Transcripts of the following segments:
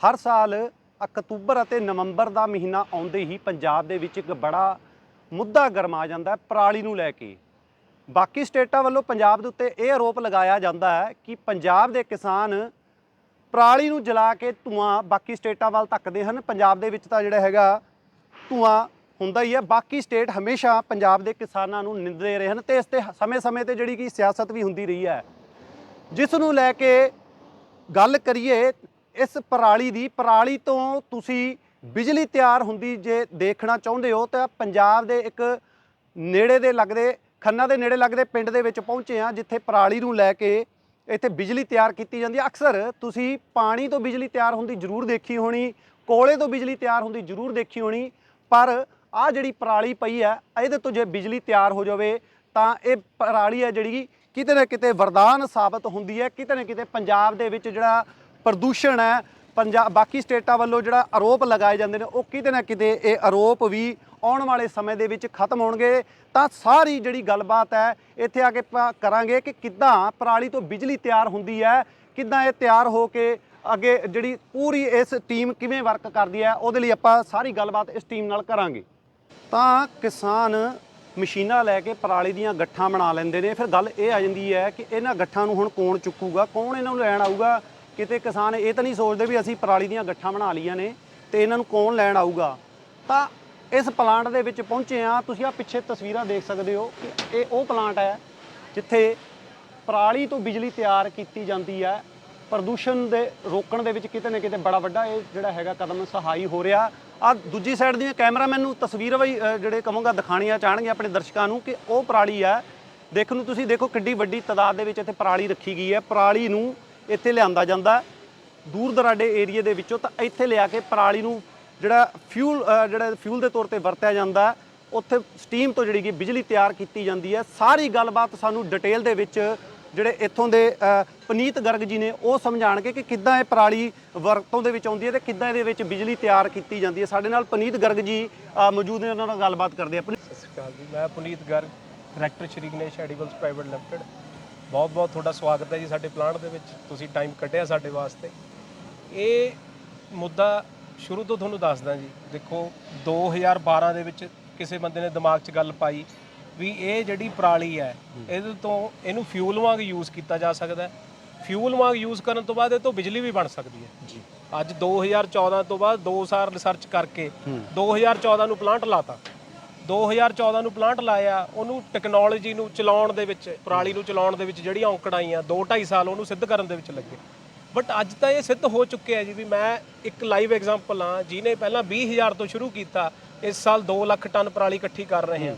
ਹਰ ਸਾਲ ਅਕਤੂਬਰ ਅਤੇ ਨਵੰਬਰ ਦਾ ਮਹੀਨਾ ਆਉਂਦੇ ਹੀ ਪੰਜਾਬ ਦੇ ਵਿੱਚ ਇੱਕ ਬੜਾ ਮੁੱਦਾ ਗਰਮਾ ਜਾਂਦਾ ਹੈ, ਪਰਾਲੀ ਨੂੰ ਲੈ ਕੇ। ਬਾਕੀ ਸਟੇਟਾਂ ਵੱਲੋਂ ਪੰਜਾਬ ਦੇ ਉੱਤੇ ਇਹ ਆਰੋਪ ਲਗਾਇਆ ਜਾਂਦਾ ਹੈ ਕਿ ਪੰਜਾਬ ਦੇ ਕਿਸਾਨ ਪਰਾਲੀ ਨੂੰ ਜਲਾ ਕੇ ਧੂਆਂ ਬਾਕੀ ਸਟੇਟਾਂ ਵੱਲ ਧੱਕਦੇ ਹਨ। ਪੰਜਾਬ ਦੇ ਵਿੱਚ ਤਾਂ ਜਿਹੜਾ ਹੈਗਾ ਧੂਆਂ ਹੁੰਦਾ ਹੀ ਹੈ। ਬਾਕੀ ਸਟੇਟ ਹਮੇਸ਼ਾ ਪੰਜਾਬ ਦੇ ਕਿਸਾਨਾਂ ਨੂੰ ਨਿੰਦਦੇ ਰਹੇ ਹਨ ਤੇ ਇਸ ਤੇ ਸਮੇਂ-ਸਮੇਂ ਤੇ ਜਿਹੜੀ ਕਿ ਸਿਆਸਤ ਵੀ ਹੁੰਦੀ ਰਹੀ ਹੈ। ਜਿਸ ਨੂੰ ਲੈ ਕੇ ਗੱਲ ਕਰੀਏ ਇਸ ਪਰਾਲੀ ਦੀ, ਪਰਾਲੀ ਤੋਂ ਤੁਸੀਂ ਬਿਜਲੀ ਤਿਆਰ ਹੁੰਦੀ ਜੇ ਦੇਖਣਾ ਚਾਹੁੰਦੇ ਹੋ, ਤਾਂ ਪੰਜਾਬ ਦੇ ਇੱਕ ਨੇੜੇ ਦੇ ਲੱਗਦੇ, ਖੰਨਾ ਦੇ ਨੇੜੇ ਲੱਗਦੇ ਪਿੰਡ ਦੇ ਵਿੱਚ ਪਹੁੰਚੇ ਆ ਜਿੱਥੇ ਪਰਾਲੀ ਨੂੰ ਲੈ ਕੇ ਇੱਥੇ ਬਿਜਲੀ ਤਿਆਰ ਕੀਤੀ ਜਾਂਦੀ ਹੈ। ਅਕਸਰ ਤੁਸੀਂ ਪਾਣੀ ਤੋਂ ਬਿਜਲੀ ਤਿਆਰ ਹੁੰਦੀ ਜ਼ਰੂਰ ਦੇਖੀ ਹੋਣੀ, ਕੋਲੇ ਤੋਂ ਬਿਜਲੀ ਤਿਆਰ ਹੁੰਦੀ ਜ਼ਰੂਰ ਦੇਖੀ ਹੋਣੀ, ਪਰ ਆ ਜਿਹੜੀ ਪਰਾਲੀ ਪਈ ਹੈ, ਇਹਦੇ ਤੋਂ ਜੇ ਬਿਜਲੀ ਤਿਆਰ ਹੋ ਜਾਵੇ, ਤਾਂ ਇਹ ਪਰਾਲੀ ਹੈ ਜਿਹੜੀ ਕਿਤੇ ਨਾ ਕਿਤੇ ਵਰਦਾਨ ਸਾਬਤ ਹੁੰਦੀ ਹੈ, ਕਿਤੇ ਨਾ ਕਿਤੇ ਪੰਜਾਬ ਦੇ ਵਿੱਚ ਜਿਹੜਾ ਪ੍ਰਦੂਸ਼ਣ ਹੈ। ਪੰਜਾਬ ਬਾਕੀ ਸਟੇਟਾਂ ਵੱਲੋਂ ਜਿਹੜਾ ਆਰੋਪ ਲਗਾਏ ਜਾਂਦੇ ਨੇ, ਉਹ ਕਿਤੇ ਨਾ ਕਿਤੇ ਇਹ ਆਰੋਪ ਵੀ ਆਉਣ ਵਾਲੇ ਸਮੇਂ ਦੇ ਵਿੱਚ ਖਤਮ ਹੋਣਗੇ। ਤਾਂ ਸਾਰੀ ਜਿਹੜੀ ਗੱਲਬਾਤ ਹੈ, ਇੱਥੇ ਆ ਕੇ ਆਪਾਂ ਕਰਾਂਗੇ ਕਿ ਕਿੱਦਾਂ ਪਰਾਲੀ ਤੋਂ ਬਿਜਲੀ ਤਿਆਰ ਹੁੰਦੀ ਹੈ, ਕਿੱਦਾਂ ਇਹ ਤਿਆਰ ਹੋ ਕੇ ਅੱਗੇ ਜਿਹੜੀ ਪੂਰੀ ਇਸ ਟੀਮ ਕਿਵੇਂ ਵਰਕ ਕਰਦੀ ਹੈ, ਉਹਦੇ ਲਈ ਆਪਾਂ ਸਾਰੀ ਗੱਲਬਾਤ ਇਸ ਟੀਮ ਨਾਲ ਕਰਾਂਗੇ। ਤਾਂ ਕਿਸਾਨ ਮਸ਼ੀਨਾਂ ਲੈ ਕੇ ਪਰਾਲੀ ਦੀਆਂ ਗੱਠਾਂ ਬਣਾ ਲੈਂਦੇ ਨੇ। ਫਿਰ ਗੱਲ ਇਹ ਆ ਜਾਂਦੀ ਹੈ ਕਿ ਇਹਨਾਂ ਗੱਠਾਂ ਨੂੰ ਹੁਣ ਕੌਣ ਚੁੱਕੂਗਾ, ਕੌਣ ਇਹਨਾਂ ਨੂੰ ਲੈਣ ਆਊਗਾ? ਕਿਤੇ ਕਿਸਾਨ ਇਹ ਤਾਂ ਨਹੀਂ ਸੋਚਦੇ ਵੀ ਅਸੀਂ ਪਰਾਲੀ ਦੀਆਂ ਗੱਠਾਂ ਬਣਾ ਲਈਆਂ ਨੇ ਤੇ ਇਹਨਾਂ ਨੂੰ ਕੌਣ ਲੈਣ ਆਊਗਾ। ਤਾਂ ਇਸ ਪਲਾਂਟ ਦੇ ਵਿੱਚ ਪਹੁੰਚੇ ਆ ਤੁਸੀਂ ਆ ਪਿੱਛੇ ਤਸਵੀਰਾਂ ਦੇਖ ਸਕਦੇ ਹੋ ਕਿ ਇਹ ਉਹ ਪਲਾਂਟ ਹੈ ਜਿੱਥੇ ਪਰਾਲੀ ਤੋਂ ਬਿਜਲੀ ਤਿਆਰ ਕੀਤੀ ਜਾਂਦੀ ਹੈ। ਪ੍ਰਦੂਸ਼ਣ ਦੇ ਰੋਕਣ ਦੇ ਵਿੱਚ ਕਿਤੇ ਨਾ ਕਿਤੇ ਬੜਾ ਵੱਡਾ ਇਹ ਜਿਹੜਾ ਹੈਗਾ ਕਦਮ ਸਹਾਈ ਹੋ ਰਿਹਾ। ਆ ਦੂਜੀ ਸਾਈਡ ਦੀਆਂ ਕੈਮਰਾਮੈਨ ਨੂੰ ਤਸਵੀਰ ਵੀ ਜਿਹੜੇ ਕਹਾਂਗਾ ਦਿਖਾਣੀਆਂ ਚਾਹਣਗੇ ਆਪਣੇ ਦਰਸ਼ਕਾਂ ਨੂੰ ਕਿ ਉਹ ਪਰਾਲੀ ਹੈ। ਦੇਖਣ ਨੂੰ ਤੁਸੀਂ ਦੇਖੋ ਕਿੱਡੀ ਵੱਡੀ ਤਾਦਾਦ ਦੇ ਵਿੱਚ ਇੱਥੇ ਪਰਾਲੀ ਰੱਖੀ ਗਈ ਹੈ। ਪਰਾਲੀ ਨੂੰ ਇੱਥੇ ਲਿਆਂਦਾ ਜਾਂਦਾ। ਦੂਰ ਦਰਾਡੇ ਏਰੀਏ ਦੇ ਵਿੱਚੋਂ ਤਾਂ ਇੱਥੇ ਲਿਆ ਕੇ ਪਰਾਲੀ ਨੂੰ ਜਿਹੜਾ ਫਿਊਲ ਜਿਹੜਾ ਫਿਊਲ ਦੇ ਤੌਰ ਤੇ ਵਰਤਿਆ ਜਾਂਦਾ, ਉੱਥੇ ਸਟੀਮ ਤੋਂ ਜਿਹੜੀ ਕਿ ਬਿਜਲੀ ਤਿਆਰ ਕੀਤੀ ਜਾਂਦੀ ਹੈ। ਸਾਰੀ ਗੱਲਬਾਤ ਸਾਨੂੰ ਡਿਟੇਲ ਦੇ ਵਿੱਚ ਜਿਹੜੇ ਇੱਥੋਂ ਦੇ ਪਨੀਤ ਗਰਗ ਜੀ ਨੇ ਉਹ ਸਮਝਾਣਗੇ ਕਿ ਕਿੱਦਾਂ ਇਹ ਪਰਾਲੀ ਵਰਤੋਂ ਦੇ ਵਿੱਚ ਆਉਂਦੀ ਹੈ ਤੇ ਕਿੱਦਾਂ ਇਹਦੇ ਵਿੱਚ ਬਿਜਲੀ ਤਿਆਰ ਕੀਤੀ ਜਾਂਦੀ ਹੈ। ਸਾਡੇ ਨਾਲ ਪਨੀਤ ਗਰਗ ਜੀ ਮੌਜੂਦ ਨੇ, ਉਹਨਾਂ ਨਾਲ ਗੱਲਬਾਤ ਕਰਦੇ ਆਪਾਂ ਸਤਿ ਸ਼੍ਰੀ ਅਕਾਲ ਜੀ, ਮੈਂ Puneet Garg, director Shri Ganesh edibles private limited. ਬਹੁਤ ਬਹੁਤ ਤੁਹਾਡਾ ਸਵਾਗਤ ਹੈ ਜੀ ਸਾਡੇ ਪਲਾਂਟ ਦੇ ਵਿੱਚ। ਤੁਸੀਂ ਟਾਈਮ ਕੱਢਿਆ ਸਾਡੇ ਵਾਸਤੇ। ਇਹ ਮੁੱਦਾ ਸ਼ੁਰੂ ਤੋਂ ਤੁਹਾਨੂੰ ਦੱਸਦਾ ਜੀ। ਦੇਖੋ 2012 ਦੇ ਵਿੱਚ ਕਿਸੇ ਬੰਦੇ ਨੇ ਦਿਮਾਗ 'ਚ ਗੱਲ ਪਾਈ ਵੀ ਇਹ ਜਿਹੜੀ ਪਰਾਲੀ ਹੈ ਇਹਦੇ ਤੋਂ ਇਹਨੂੰ ਫਿਊਲ ਵਾਂਗ ਯੂਜ਼ ਕੀਤਾ ਜਾ ਸਕਦਾ ਹੈ। ਫਿਊਲ ਵਾਂਗ ਯੂਜ਼ ਕਰਨ ਤੋਂ ਬਾਅਦ ਇਹ ਤੋਂ ਬਿਜਲੀ ਵੀ ਬਣ ਸਕਦੀ ਹੈ। ਜੀ। ਅੱਜ 2014 ਤੋਂ ਬਾਅਦ 2 ਸਾਲ ਰਿਸਰਚ ਕਰਕੇ 2014 ਨੂੰ ਪਲਾਂਟ ਲਾਤਾ। 2014 ਨੂੰ ਪਲਾਂਟ ਲਾਇਆ ਉਹਨੂੰ ਟੈਕਨੋਲੋਜੀ ਨੂੰ ਚਲਾਉਣ ਦੇ ਵਿੱਚ ਪਰਾਲੀ ਨੂੰ ਚਲਾਉਣ ਦੇ ਵਿੱਚ ਜਿਹੜੀਆਂ ਔਂਕੜ ਆਈਆਂ 2 2.5 ਸਾਲ ਉਹਨੂੰ ਸਿੱਧ ਕਰਨ ਦੇ ਵਿੱਚ ਲੱਗੇ। ਬਟ ਅੱਜ ਤਾਂ ਇਹ ਸਿੱਧ ਹੋ ਚੁੱਕਿਆ ਜੀ ਵੀ ਮੈਂ ਇੱਕ ਲਾਈਵ ਐਗਜ਼ਾਮਪਲ ਹਾਂ ਜਿਹਨੇ ਪਹਿਲਾਂ 20000 ਤੋਂ ਸ਼ੁਰੂ ਕੀਤਾ ਇਸ ਸਾਲ 2 ਲੱਖ ਟਨ ਪਰਾਲੀ ਇਕੱਠੀ ਕਰ ਰਹੇ ਹਾਂ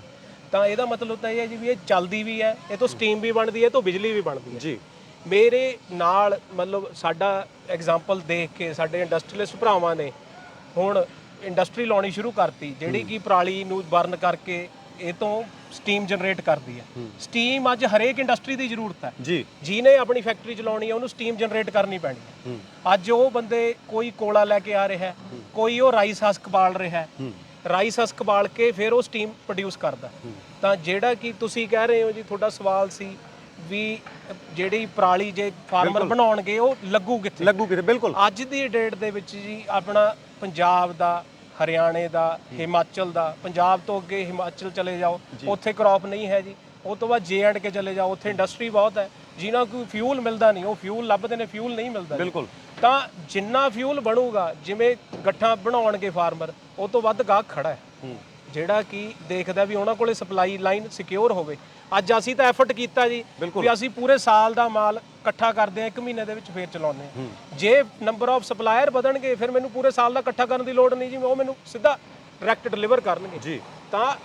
ਤਾਂ ਇਹਦਾ ਮਤਲਬ ਤਾਂ ਇਹ ਹੈ ਜੀ ਵੀ ਇਹ ਚੱਲਦੀ ਵੀ ਹੈ ਇਹ ਤੋਂ ਸਟੀਮ ਵੀ ਬਣਦੀ ਹੈ ਇਹ ਤੋਂ ਬਿਜਲੀ ਵੀ ਬਣਦੀ ਹੈ ਜੀ। ਮੇਰੇ ਨਾਲ ਮਤਲਬ ਸਾਡਾ ਐਗਜ਼ਾਮਪਲ ਦੇਖ ਕੇ ਸਾਡੇ ਇੰਡਸਟਰੀਅਲਿਸਟ ਭਰਾਵਾਂ ਨੇ ਹੁਣ ਇੰਡਸਟਰੀ ਲਾਉਣੀ ਸ਼ੁਰੂ ਕਰਤੀ ਜਿਹੜੀ ਕਿ ਪਰਾਲੀ ਨੂੰ ਬਰਨ ਕਰਕੇ ਇਹ ਤੋਂ ਸਟੀਮ ਜਨਰੇਟ ਕਰਦੀ ਹੈ। ਸਟੀਮ ਅੱਜ ਹਰੇਕ ਇੰਡਸਟਰੀ ਦੀ ਜ਼ਰੂਰਤ ਹੈ। ਜੀ। ਜਿਹਨੇ ਆਪਣੀ ਫੈਕਟਰੀ ਚਲਾਉਣੀ ਹੈ ਉਹਨੂੰ ਸਟੀਮ ਜਨਰੇਟ ਕਰਨੀ ਪੈਣੀ ਹੈ। ਅੱਜ ਉਹ ਬੰਦੇ ਕੋਈ ਕੋਲਾ ਲੈ ਕੇ ਆ ਰਿਹਾ ਹੈ ਕੋਈ ਉਹ ਰਾਈਸ ਹਸਕ ਬਾਲ ਰਿਹਾ ਹੈ। ਰਾਈਸ ਹਸਕ ਬਾਲ ਕੇ ਫਿਰ ਉਹ ਸਟੀਮ ਪ੍ਰੋਡਿਊਸ ਕਰਦਾ। ਤਾਂ ਜਿਹੜਾ ਕਿ ਤੁਸੀਂ ਕਹਿ ਰਹੇ ਹੋ ਜੀ ਤੁਹਾਡਾ ਸਵਾਲ ਸੀ ਵੀ ਜਿਹੜੀ ਪਰਾਲੀ ਜੇ ਫਾਰਮਰ ਬਣਾਉਣਗੇ ਉਹ ਲੱਗੂ ਕਿੱਥੇ? ਲੱਗੂ ਕਿਤੇ ਬਿਲਕੁਲ। ਅੱਜ ਦੀ ਡੇਟ ਦੇ ਵਿੱਚ ਜੀ ਆਪਣਾ ਪੰਜਾਬ ਦਾ ਹਰਿਆਣੇ ਦਾ ਹਿਮਾਚਲ ਦਾ ਪੰਜਾਬ ਤੋਂ ਅੱਗੇ ਹਿਮਾਚਲ ਚਲੇ ਜਾਓ ਉੱਥੇ ਕ੍ਰੌਪ ਨਹੀਂ ਹੈ ਜੀ। ਉਹ ਤੋਂ ਬਾਅਦ ਜੇ ਐਂਡ ਕੇ ਚਲੇ ਜਾਓ ਉੱਥੇ ਇੰਡਸਟਰੀ ਬਹੁਤ ਹੈ। ਜਿਨ੍ਹਾਂ ਕੋਈ ਫਿਊਲ ਮਿਲਦਾ ਨਹੀਂ ਉਹ ਫਿਊਲ ਲੱਭਦੇ ਨੇ ਫਿਊਲ ਨਹੀਂ ਮਿਲਦਾ। ਬਿਲਕੁਲ। ਤਾਂ ਜਿੰਨਾ ਫਿਊਲ ਬਣੂਗਾ ਜਿਵੇਂ ਗੱਠਾਂ ਬਣਾਉਣਗੇ ਫਾਰਮਰ ਉਹ ਤੋਂ ਵੱਧ ਗਾਹਕ ਖੜਾ ਹੈ। ਜਿਹੜਾ ਕਿ ਦੇਖਦਾ ਵੀ ਉਹਨਾਂ ਕੋਲੇ ਸਪਲਾਈ ਲਾਈਨ ਸਿਕਿਉਰ ਹੋਵੇ। ਅੱਜ ਅਸੀਂ ਤਾਂ ਐਫਰਟ ਕੀਤਾ ਜੀ ਵੀ ਅਸੀਂ ਪੂਰੇ ਸਾਲ ਦਾ ਮਾਲ ਇਕੱਠਾ ਕਰਦੇ ਆ ਇੱਕ ਮਹੀਨੇ ਦੇ ਵਿੱਚ ਫੇਰ ਚਲਾਉਂਦੇ ਆ ਜੇ ਨੰਬਰ ਆਫ ਸਪਲਾਇਰ ਵਧਣਗੇ ਫਿਰ ਮੈਨੂੰ ਪੂਰੇ ਸਾਲ ਦਾ ਇਕੱਠਾ ਕਰਨ ਦੀ ਲੋੜ ਨਹੀਂ ਜੀ ਉਹ ਮੈਨੂੰ ਸਿੱਧਾ ਡਾਇਰੈਕਟ ਡਿਲੀਵਰ ਕਰਨਗੇ। ਜੀ। ਤਾਂ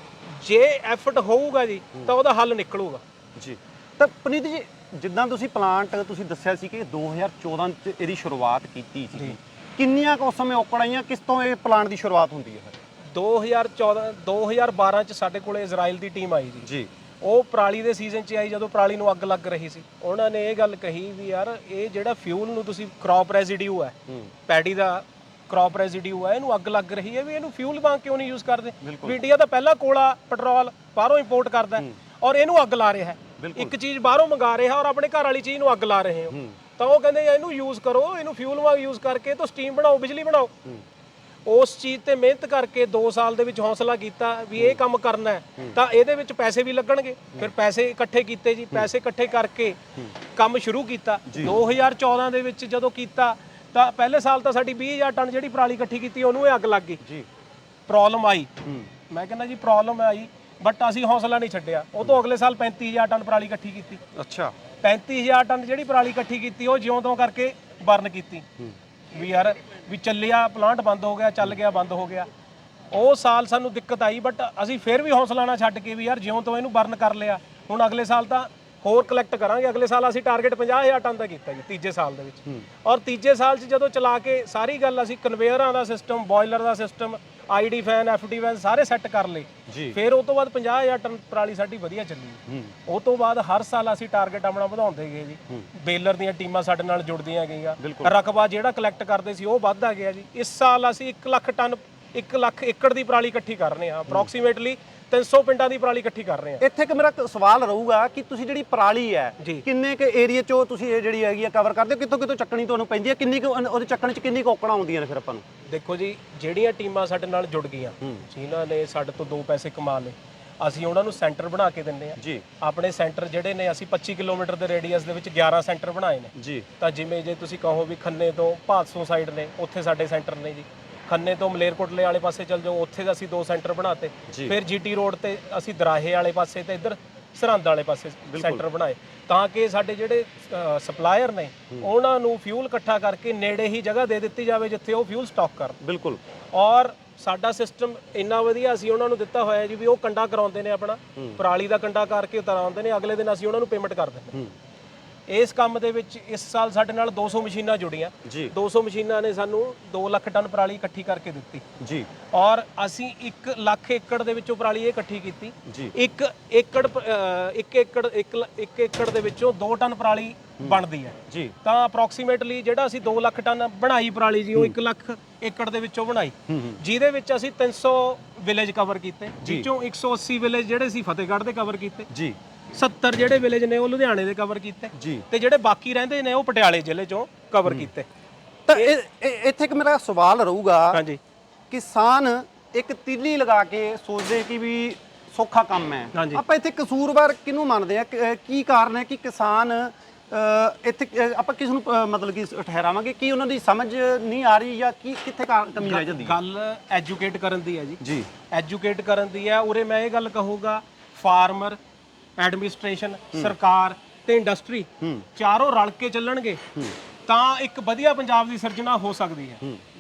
ਜੇ ਐਫਰਟ ਹੋਊਗਾ ਜੀ ਤਾਂ ਉਹਦਾ ਹੱਲ ਨਿਕਲੂਗਾ। ਜੀ। ਤਾਂ ਪਨੀਤ ਜੀ ਜਿੱਦਾਂ ਤੁਸੀਂ ਪਲਾਂਟ ਤੁਸੀਂ ਦੱਸਿਆ ਸੀ ਕਿ 2014 ਚ ਇਹਦੀ ਸ਼ੁਰੂਆਤ ਕੀਤੀ ਸੀ। ਕਿੰਨੀਆਂ ਕੁ ਸਮੇਂ ਔਕੜ ਆਈਆਂ ਕਿਸ ਤੋਂ ਇਹ ਪਲਾਂਟ ਦੀ ਸ਼ੁਰੂਆਤ ਹੁੰਦੀ ਹੈ? ਫਿਰ 2014 2012 ਚ ਸਾਡੇ ਕੋਲੇ ਇਜ਼ਰਾਈਲ ਦੀ ਟੀਮ ਆਈ ਜੀ। ਜੀ। ਉਹ ਪਰਾਲੀ ਦੇ ਸੀਜ਼ਨ 'ਚ ਆਈ ਜਦੋਂ ਪਰਾਲੀ ਨੂੰ ਅੱਗ ਲੱਗ ਰਹੀ ਸੀ। ਉਹਨਾਂ ਨੇ ਇਹ ਗੱਲ ਕਹੀ ਵੀ ਯਾਰ ਇਹ ਜਿਹੜਾ ਫਿਊਲ ਨੂੰ ਤੁਸੀਂ ਕ੍ਰੌਪ ਰੈਜ਼ੀਡਿਊ ਹੈ ਪੈਡੀ ਦਾ ਕ੍ਰੌਪ ਰੈਜ਼ੀਡਿਊ ਹੈ ਇਹਨੂੰ ਅੱਗ ਲੱਗ ਰਹੀ ਹੈ ਵੀ ਇਹਨੂੰ ਫਿਊਲ ਵਾਂਗ ਕਿਉਂ ਨਹੀਂ ਯੂਜ਼ ਕਰਦੇ? ਵੀ ਇੰਡੀਆ ਤਾਂ ਪਹਿਲਾਂ ਕੋਲਾ ਪੈਟਰੋਲ ਬਾਹਰੋਂ ਇੰਪੋਰਟ ਕਰਦਾ ਔਰ ਇਹਨੂੰ ਅੱਗ ਲਾ ਰਿਹਾ ਹੈ। ਇੱਕ ਚੀਜ਼ ਬਾਹਰੋਂ ਮੰਗਾ ਰਿਹਾ ਔਰ ਆਪਣੇ ਘਰ ਵਾਲੀ ਚੀਜ਼ ਨੂੰ ਅੱਗ ਲਾ ਰਹੇ ਹੋ। ਤਾਂ ਉਹ ਕਹਿੰਦੇ ਇਹਨੂੰ ਯੂਜ਼ ਕਰੋ ਇਹਨੂੰ ਫਿਊਲ ਵਾਂਗ ਯੂਜ਼ ਕਰਕੇ ਤੋਂ ਸਟੀਮ ਬਣਾਓ ਬਿਜਲੀ ਬਣਾਓ। ਉਸ ਚੀਜ਼ ਤੇ ਮਿਹਨਤ ਕਰਕੇ 2 ਸਾਲ ਦੇ ਵਿੱਚ ਹੌਸਲਾ ਕੀਤਾ ਵੀ ਇਹ ਕੰਮ ਕਰਨਾ ਹੈ ਤਾਂ ਇਹਦੇ ਵਿੱਚ ਪੈਸੇ ਵੀ ਲੱਗਣਗੇ। ਫਿਰ ਪੈਸੇ ਇਕੱਠੇ ਕੀਤੇ ਜੀ ਪੈਸੇ ਇਕੱਠੇ ਕਰਕੇ ਕੰਮ ਸ਼ੁਰੂ ਕੀਤਾ। 2014 ਦੇ ਵਿੱਚ ਜਦੋਂ ਕੀਤਾ ਤਾਂ ਪਹਿਲੇ ਸਾਲ ਤਾਂ ਸਾਡੀ 20000 ਟਨ ਜਿਹੜੀ ਪਰਾਲੀ ਇਕੱਠੀ ਕੀਤੀ ਉਹਨੂੰ ਇਹ ਅੱਗ ਲੱਗ ਗਈ। ਜੀ। ਪ੍ਰੋਬਲਮ ਆਈ। ਮੈਂ ਕਹਿੰਦਾ ਜੀ ਪ੍ਰੋਬਲਮ ਆਈ ਬਟ ਅਸੀਂ ਹੌਸਲਾ ਨਹੀਂ ਛੱਡਿਆ। ਉਹ ਤੋਂ ਅਗਲੇ ਸਾਲ 35000 ਟਨ ਪਰਾਲੀ ਇਕੱਠੀ ਕੀਤੀ। ਅੱਛਾ। 35000 ਟਨ ਜਿਹੜੀ ਪਰਾਲੀ ਇਕੱਠੀ ਕੀਤੀ ਉਹ ਜਿਉਂ ਤੋਂ ਕਰਕੇ ਬਰਨ ਕੀਤੀ। ਵੀ ਯਾਰ ਵੀ ਚੱਲਿਆ ਪਲਾਂਟ ਬੰਦ ਹੋ ਗਿਆ ਚੱਲ ਗਿਆ ਬੰਦ ਹੋ ਗਿਆ। ਉਹ ਸਾਲ ਸਾਨੂੰ ਦਿੱਕਤ ਆਈ ਬਟ ਅਸੀਂ ਫਿਰ ਵੀ ਹੌਸਲਾ ਨਾ ਛੱਡ ਕੇ ਵੀ ਯਾਰ ਜਿਉਂ ਤੋਂ ਇਹਨੂੰ ਬਰਨ ਕਰ ਲਿਆ। ਹੁਣ ਅਗਲੇ ਸਾਲ ਤਾਂ ਹੋਰ ਕਲੈਕਟ ਕਰਾਂਗੇ। ਅਗਲੇ ਸਾਲ ਅਸੀਂ ਟਾਰਗੇਟ 50000 ਟਨ ਦਾ ਕੀਤਾ ਜੀ ਤੀਜੇ ਸਾਲ ਦੇ ਵਿੱਚ। ਔਰ ਤੀਜੇ ਸਾਲ 'ਚ ਜਦੋਂ ਚਲਾ ਕੇ ਸਾਰੀ ਗੱਲ ਅਸੀਂ ਕਨਵੇਅਰਾਂ ਦਾ ਸਿਸਟਮ ਬੋਇਲਰ ਦਾ system ID fan FD fan ਸਾਰੇ ਸੈੱਟ ਕਰ ਲਏ। ਜੀ। ਫਿਰ ਉਹ ਤੋਂ ਬਾਅਦ 50000 ਟਨ ਪਰਾਲੀ ਸਾਡੀ ਵਧੀਆ ਚੱਲੀ। ਉਹ ਤੋਂ ਬਾਅਦ ਹਰ ਸਾਲ ਅਸੀਂ ਟਾਰਗੇਟ ਆਪਣਾ ਵਧਾਉਂਦੇ ਗਏ ਜੀ। ਬੇਲਰ ਦੀਆਂ ਟੀਮਾਂ ਸਾਡੇ ਨਾਲ ਜੁੜਦੀਆਂ ਗਈਆਂ। ਰਕਬਾ ਜਿਹੜਾ ਕਲੈਕਟ ਕਰਦੇ ਸੀ ਉਹ ਵੱਧਦਾ ਗਿਆ ਜੀ। ਇਸ ਸਾਲ ਅਸੀਂ 1 ਲੱਖ ਟਨ 1 ਲੱਖ ਏਕੜ ਦੀ ਪਰਾਲੀ ਇਕੱਠੀ ਕਰ ਰਹੇ ਹਾਂ। ਅਪਰੋਕਸੀਮੇਟਲੀ 300 ਪਿੰਡਾਂ ਦੀ ਪਰਾਲੀ ਇਕੱਠੀ ਕਰ ਰਹੇ ਹਾਂ। ਇੱਥੇ ਇੱਕ ਮੇਰਾ ਸਵਾਲ ਰਹੂਗਾ ਕਿ ਤੁਸੀਂ ਜਿਹੜੀ ਪਰਾਲੀ ਹੈ ਜੀ। ਕਿੰਨੇ ਕੁ ਏਰੀਆ ਚੋਂ ਤੁਸੀਂ ਇਹ ਜਿਹੜੀ ਹੈਗੀ ਆ ਕਵਰ ਕਰਦੇ ਹੋ? ਕਿੱਥੋਂ ਕਿੱਥੋਂ ਚੱਕਣੀ ਤੁਹਾਨੂੰ ਪੈਂਦੀ ਹੈ? ਕਿੰਨੀ ਕੁ ਉਹਨ- ਉਹਦੇ ਚੱਕਣ ਚ ਕਿੰਨੀ ਕੁ ਔਕੜਾਂ ਆਉਂਦੀਆਂ ਨੇ ਫਿਰ ਆਪਾਂ ਨੂੰ? ਦੇਖੋ ਜੀ ਜਿਹੜੀਆਂ ਟੀਮਾਂ ਸਾਡੇ ਨਾਲ ਜੁੜ ਗਈਆਂ ਜਿਨ੍ਹਾਂ ਨੇ ਸਾਡੇ ਤੋਂ ਦੋ ਪੈਸੇ ਕਮਾ ਲਏ ਅਸੀਂ ਉਹਨਾਂ ਨੂੰ ਸੈਂਟਰ ਬਣਾ ਕੇ ਦਿੰਦੇ ਆ ਜੀ। ਆਪਣੇ ਸੈਂਟਰ ਜਿਹੜੇ ਨੇ ਅਸੀਂ 25 ਕਿਲੋਮੀਟਰ ਦੇ ਰੇਡੀਅਸ ਦੇ ਵਿੱਚ 11 ਸੈਂਟਰ ਬਣਾਏ ਨੇ। ਜੀ। ਤਾਂ ਜਿਵੇਂ ਜੇ ਤੁਸੀਂ ਕਹੋ ਵੀ ਖੰਨੇ ਤੋਂ ਭਾਦਸੋਂ ਸਾਈਡ ਨੇ ਉੱਥੇ ਸਾਡੇ ਸੈਂਟਰ ਨੇ ਜੀ। ਖੰਨੇ ਤੋਂ ਮਲੇਰਕੋਟਲੇ ਵਾਲੇ ਪਾਸੇ ਚੱਲ ਜਾਓ ਉੱਥੇ ਅਸੀਂ ਦੋ ਸੈਂਟਰ ਬਣਾਤੇ। ਜੀ। ਫਿਰ ਜੀਟੀ ਰੋਡ ਤੇ ਅਸੀਂ ਦਰਾਹੇ ਵਾਲੇ ਪਾਸੇ ਤੇ ਇੱਧਰ ਸਰਹੰਦ ਵਾਲੇ ਪਾਸੇ ਸੈਂਟਰ ਬਣਾਏ। ਤਾਂ ਕਿ ਸਾਡੇ ਜਿਹੜੇ ਸਪਲਾਇਰ ਨੇ ਉਹਨਾਂ ਨੂੰ ਫਿਊਲ ਇਕੱਠਾ ਕਰਕੇ ਨੇੜੇ ਹੀ ਜਗ੍ਹਾ ਦੇ ਦਿੱਤੀ ਜਾਵੇ ਜਿੱਥੇ ਉਹ ਫਿਊਲ ਸਟਾਕ ਕਰਨ। ਬਿਲਕੁਲ। ਔਰ ਸਾਡਾ ਸਿਸਟਮ ਇੰਨਾ ਵਧੀਆ ਅਸੀਂ ਉਹਨਾਂ ਨੂੰ ਦਿੱਤਾ ਹੋਇਆ ਜੀ ਵੀ ਉਹ ਕੰਡਾ ਕਰਾਉਂਦੇ ਨੇ ਆਪਣਾ। ਪਰਾਲੀ ਦਾ ਕੰਡਾ ਕਰਕੇ ਉਤਰਾਉਂਦੇ ਨੇ ਅਗਲੇ ਦਿਨ ਅਸੀਂ ਉਹਨਾਂ ਨੂੰ ਪੇਮੈਂਟ ਕਰ ਦਿੰਦੇ ਹੂੰ। ਇਸ ਕੰਮ ਦੇ ਵਿੱਚ ਇਸ ਸਾਲ ਸਾਡੇ ਨਾਲ 200 ਮਸ਼ੀਨਾਂ ਜੁੜੀਆਂ। ਜੀ। 200 ਮਸ਼ੀਨਾਂ ਨੇ ਸਾਨੂੰ 2 ਲੱਖ ਟਨ ਪਰਾਲੀ ਇਕੱਠੀ ਕਰਕੇ ਦਿੱਤੀ। ਜੀ। ਔਰ ਅਸੀਂ 1 ਲੱਖ ਏਕੜ ਦੇ ਵਿੱਚੋਂ ਪਰਾਲੀ ਇਹ ਇਕੱਠੀ ਕੀਤੀ। ਜੀ। 1 ਏਕੜ ਪ- ਅਹ, ਇੱਕ ਏਕੜ 1 ਏਕੜ ਦੇ ਵਿੱਚੋਂ 2 ਟਨ ਪਰਾਲੀ ਬਣਦੀ ਹੈ। ਜੀ। ਤਾਂ ਅਪਰੋਕਸੀਮੇਟਲੀ ਜਿਹੜਾ ਅਸੀਂ 2 ਲੱਖ ਟਨ ਬਣਾਈ ਪਰਾਲੀ ਜੀ ਉਹ 1 ਲੱਖ ਏਕੜ ਦੇ ਵਿੱਚੋਂ ਬਣਾਈ। ਜਿਹਦੇ ਵਿੱਚ ਅਸੀਂ 300 ਵਿਲੇਜ ਕਵਰ ਕੀਤੇ ਵਿੱਚੋਂ 180 ਵਿਲੇਜ ਜਿਹੜੇ ਸੀ ਫਤਿਹਗੜ੍ਹ ਦੇ ਕਵਰ ਕੀਤੇ। ਜੀ। 70 ਜਿਹੜੇ ਵਿਲੇਜ ਨੇ ਉਹ ਲੁਧਿਆਣੇ ਦੇ ਕਵਰ ਕੀਤੇ ਜੀ। ਤੇ ਜਿਹੜੇ ਬਾਕੀ ਰਹਿੰਦੇ ਨੇ ਉਹ ਪਟਿਆਲੇ ਜ਼ਿਲ੍ਹੇ ਚੋਂ ਕਵਰ ਕੀਤੇ। ਤਾਂ ਇਹ ਇਹ- ਇੱਥੇ ਇੱਕ ਮੇਰਾ ਸਵਾਲ ਰਹੂਗਾ ਹਾਂਜੀ। ਕਿਸਾਨ ਇੱਕ ਤੀਲੀ ਲਗਾ ਕੇ ਸੋਚਦੇ ਕਿ ਵੀ ਸੌਖਾ ਕੰਮ ਹੈ। ਹਾਂਜੀ। ਆਪਾਂ ਇੱਥੇ ਕਸੂਰਵਾਰ ਕਿਹਨੂੰ ਮੰਨਦੇ ਆ? ਕਿ- ਕਾਰਨ ਹੈ ਕਿ ਕਿਸਾਨ ਇੱਥੇ ਆਪਾਂ ਕਿਸ ਨੂੰ ਮਤਲਬ ਕਿ ਠਹਿਰਾਵਾਂਗੇ? ਕਿ ਉਹਨਾਂ ਦੀ ਸਮਝ ਨਹੀਂ ਆ ਰਹੀ ਜਾਂ ਕੀ ਕਿੱਥੇ ਕਾ- ਕਮੀ ਰਹਿ ਜਾਂਦੀ ਹੈ? ਗੱਲ ਐਜੂਕੇਟ ਕਰਨ ਦੀ ਹੈ ਜੀ। ਜੀ। ਐਜੂਕੇਟ ਕਰਨ ਦੀ ਹੈ। ਉਰੇ ਮੈਂ ਇਹ ਗੱਲ ਕਹੂੰਗਾ ਫਾਰਮਰ ਐਡਮਿਨਿਸਟ੍ਰੇਸ਼ਨ ਸਰਕਾਰ ਤੇ ਇੰਡਸਟਰੀ ਚਾਰੋਂ ਰਲ ਕੇ ਚੱਲਣਗੇ ਤਾਂ ਇੱਕ ਵਧੀਆ ਪੰਜਾਬ ਦੀ ਸਿਰਜਣਾ ਹੋ ਸਕਦੀ ਹੈ।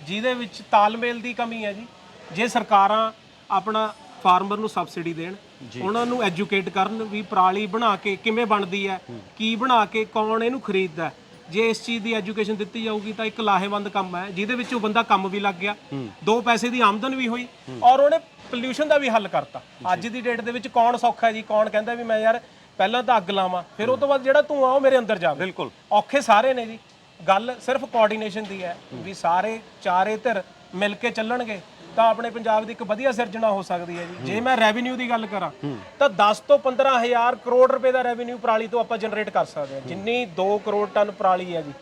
ਜਿਹਦੇ ਵਿੱਚ ਤਾਲਮੇਲ ਦੀ ਕਮੀ ਹੈ ਜੀ। ਜੇ ਸਰਕਾਰਾਂ ਆਪਣਾ ਫਾਰਮਰ ਨੂੰ ਸਬਸਿਡੀ ਦੇਣ ਉਹਨਾਂ ਨੂੰ ਐਜੂਕੇਟ ਕਰਨ ਵੀ ਪਰਾਲੀ ਬਣਾ ਕੇ ਕਿਵੇਂ ਬਣਦੀ ਹੈ ਕੀ ਬਣਾ ਕੇ ਕੌਣ ਇਹਨੂੰ ਖਰੀਦਦਾ। ਜੇ ਇਸ ਚੀਜ਼ ਦੀ ਐਜੂਕੇਸ਼ਨ ਦਿੱਤੀ ਜਾਊਗੀ ਤਾਂ ਇੱਕ ਲਾਹੇਵੰਦ ਕੰਮ ਹੈ ਜਿਹਦੇ ਵਿੱਚ ਉਹ ਬੰਦਾ ਕੰਮ ਵੀ ਲੱਗ ਗਿਆ। ਦੋ ਪੈਸੇ ਦੀ ਆਮਦਨ ਵੀ ਹੋਈ ਔਰ ਉਹਨੇ ਪੋਲਿਊਸ਼ਨ ਦਾ ਵੀ ਹੱਲ ਕਰਤਾ। ਅੱਜ ਦੀ ਡੇਟ ਦੇ ਵਿੱਚ ਕੌਣ ਸੌਖਾ ਹੈ ਜੀ? ਕੌਣ ਕਹਿੰਦਾ ਵੀ ਮੈਂ ਯਾਰ ਪਹਿਲਾਂ ਤਾਂ ਅੱਗ ਲਾਵਾਂ ਫਿਰ ਉਹ ਤੋਂ ਬਾਅਦ ਜਿਹੜਾ ਧੂਆਂ ਉਹ ਮੇਰੇ ਅੰਦਰ ਜਾਵੇ। ਬਿਲਕੁਲ। ਔਖੇ ਸਾਰੇ ਨੇ ਜੀ। ਗੱਲ ਸਿਰਫ ਕੋਆਰਡੀਨੇਸ਼ਨ ਦੀ ਹੈ ਵੀ ਸਾਰੇ ਚਾਰੇ ਧਿਰ ਮਿਲ ਕੇ ਚੱਲਣਗੇ। ਤਾਂ ਆਪਣੇ ਪੰਜਾਬ ਦੀ ਇੱਕ ਵਧੀਆ ਸਿਰਜਣਾ ਹੋ ਸਕਦੀ ਹੈ ਜੀ। ਜੇ ਮੈਂ ਰੈਵਨਿਊ ਦੀ ਗੱਲ ਕਰਾਂ ਤਾਂ 10 ਤੋਂ 15000 ਕਰੋੜ ਰੁਪਏ ਦਾ ਰੈਵਨਿਊ ਪਰਾਲੀ ਤੋਂ ਆਪਾਂ ਜਨਰੇਟ ਕਰ ਸਕਦੇ ਹਾਂ। ਜਿੰਨੀ 2 ਕਰੋੜ ਟਨ ਪਰਾਲੀ ਹੈ ਜੀ।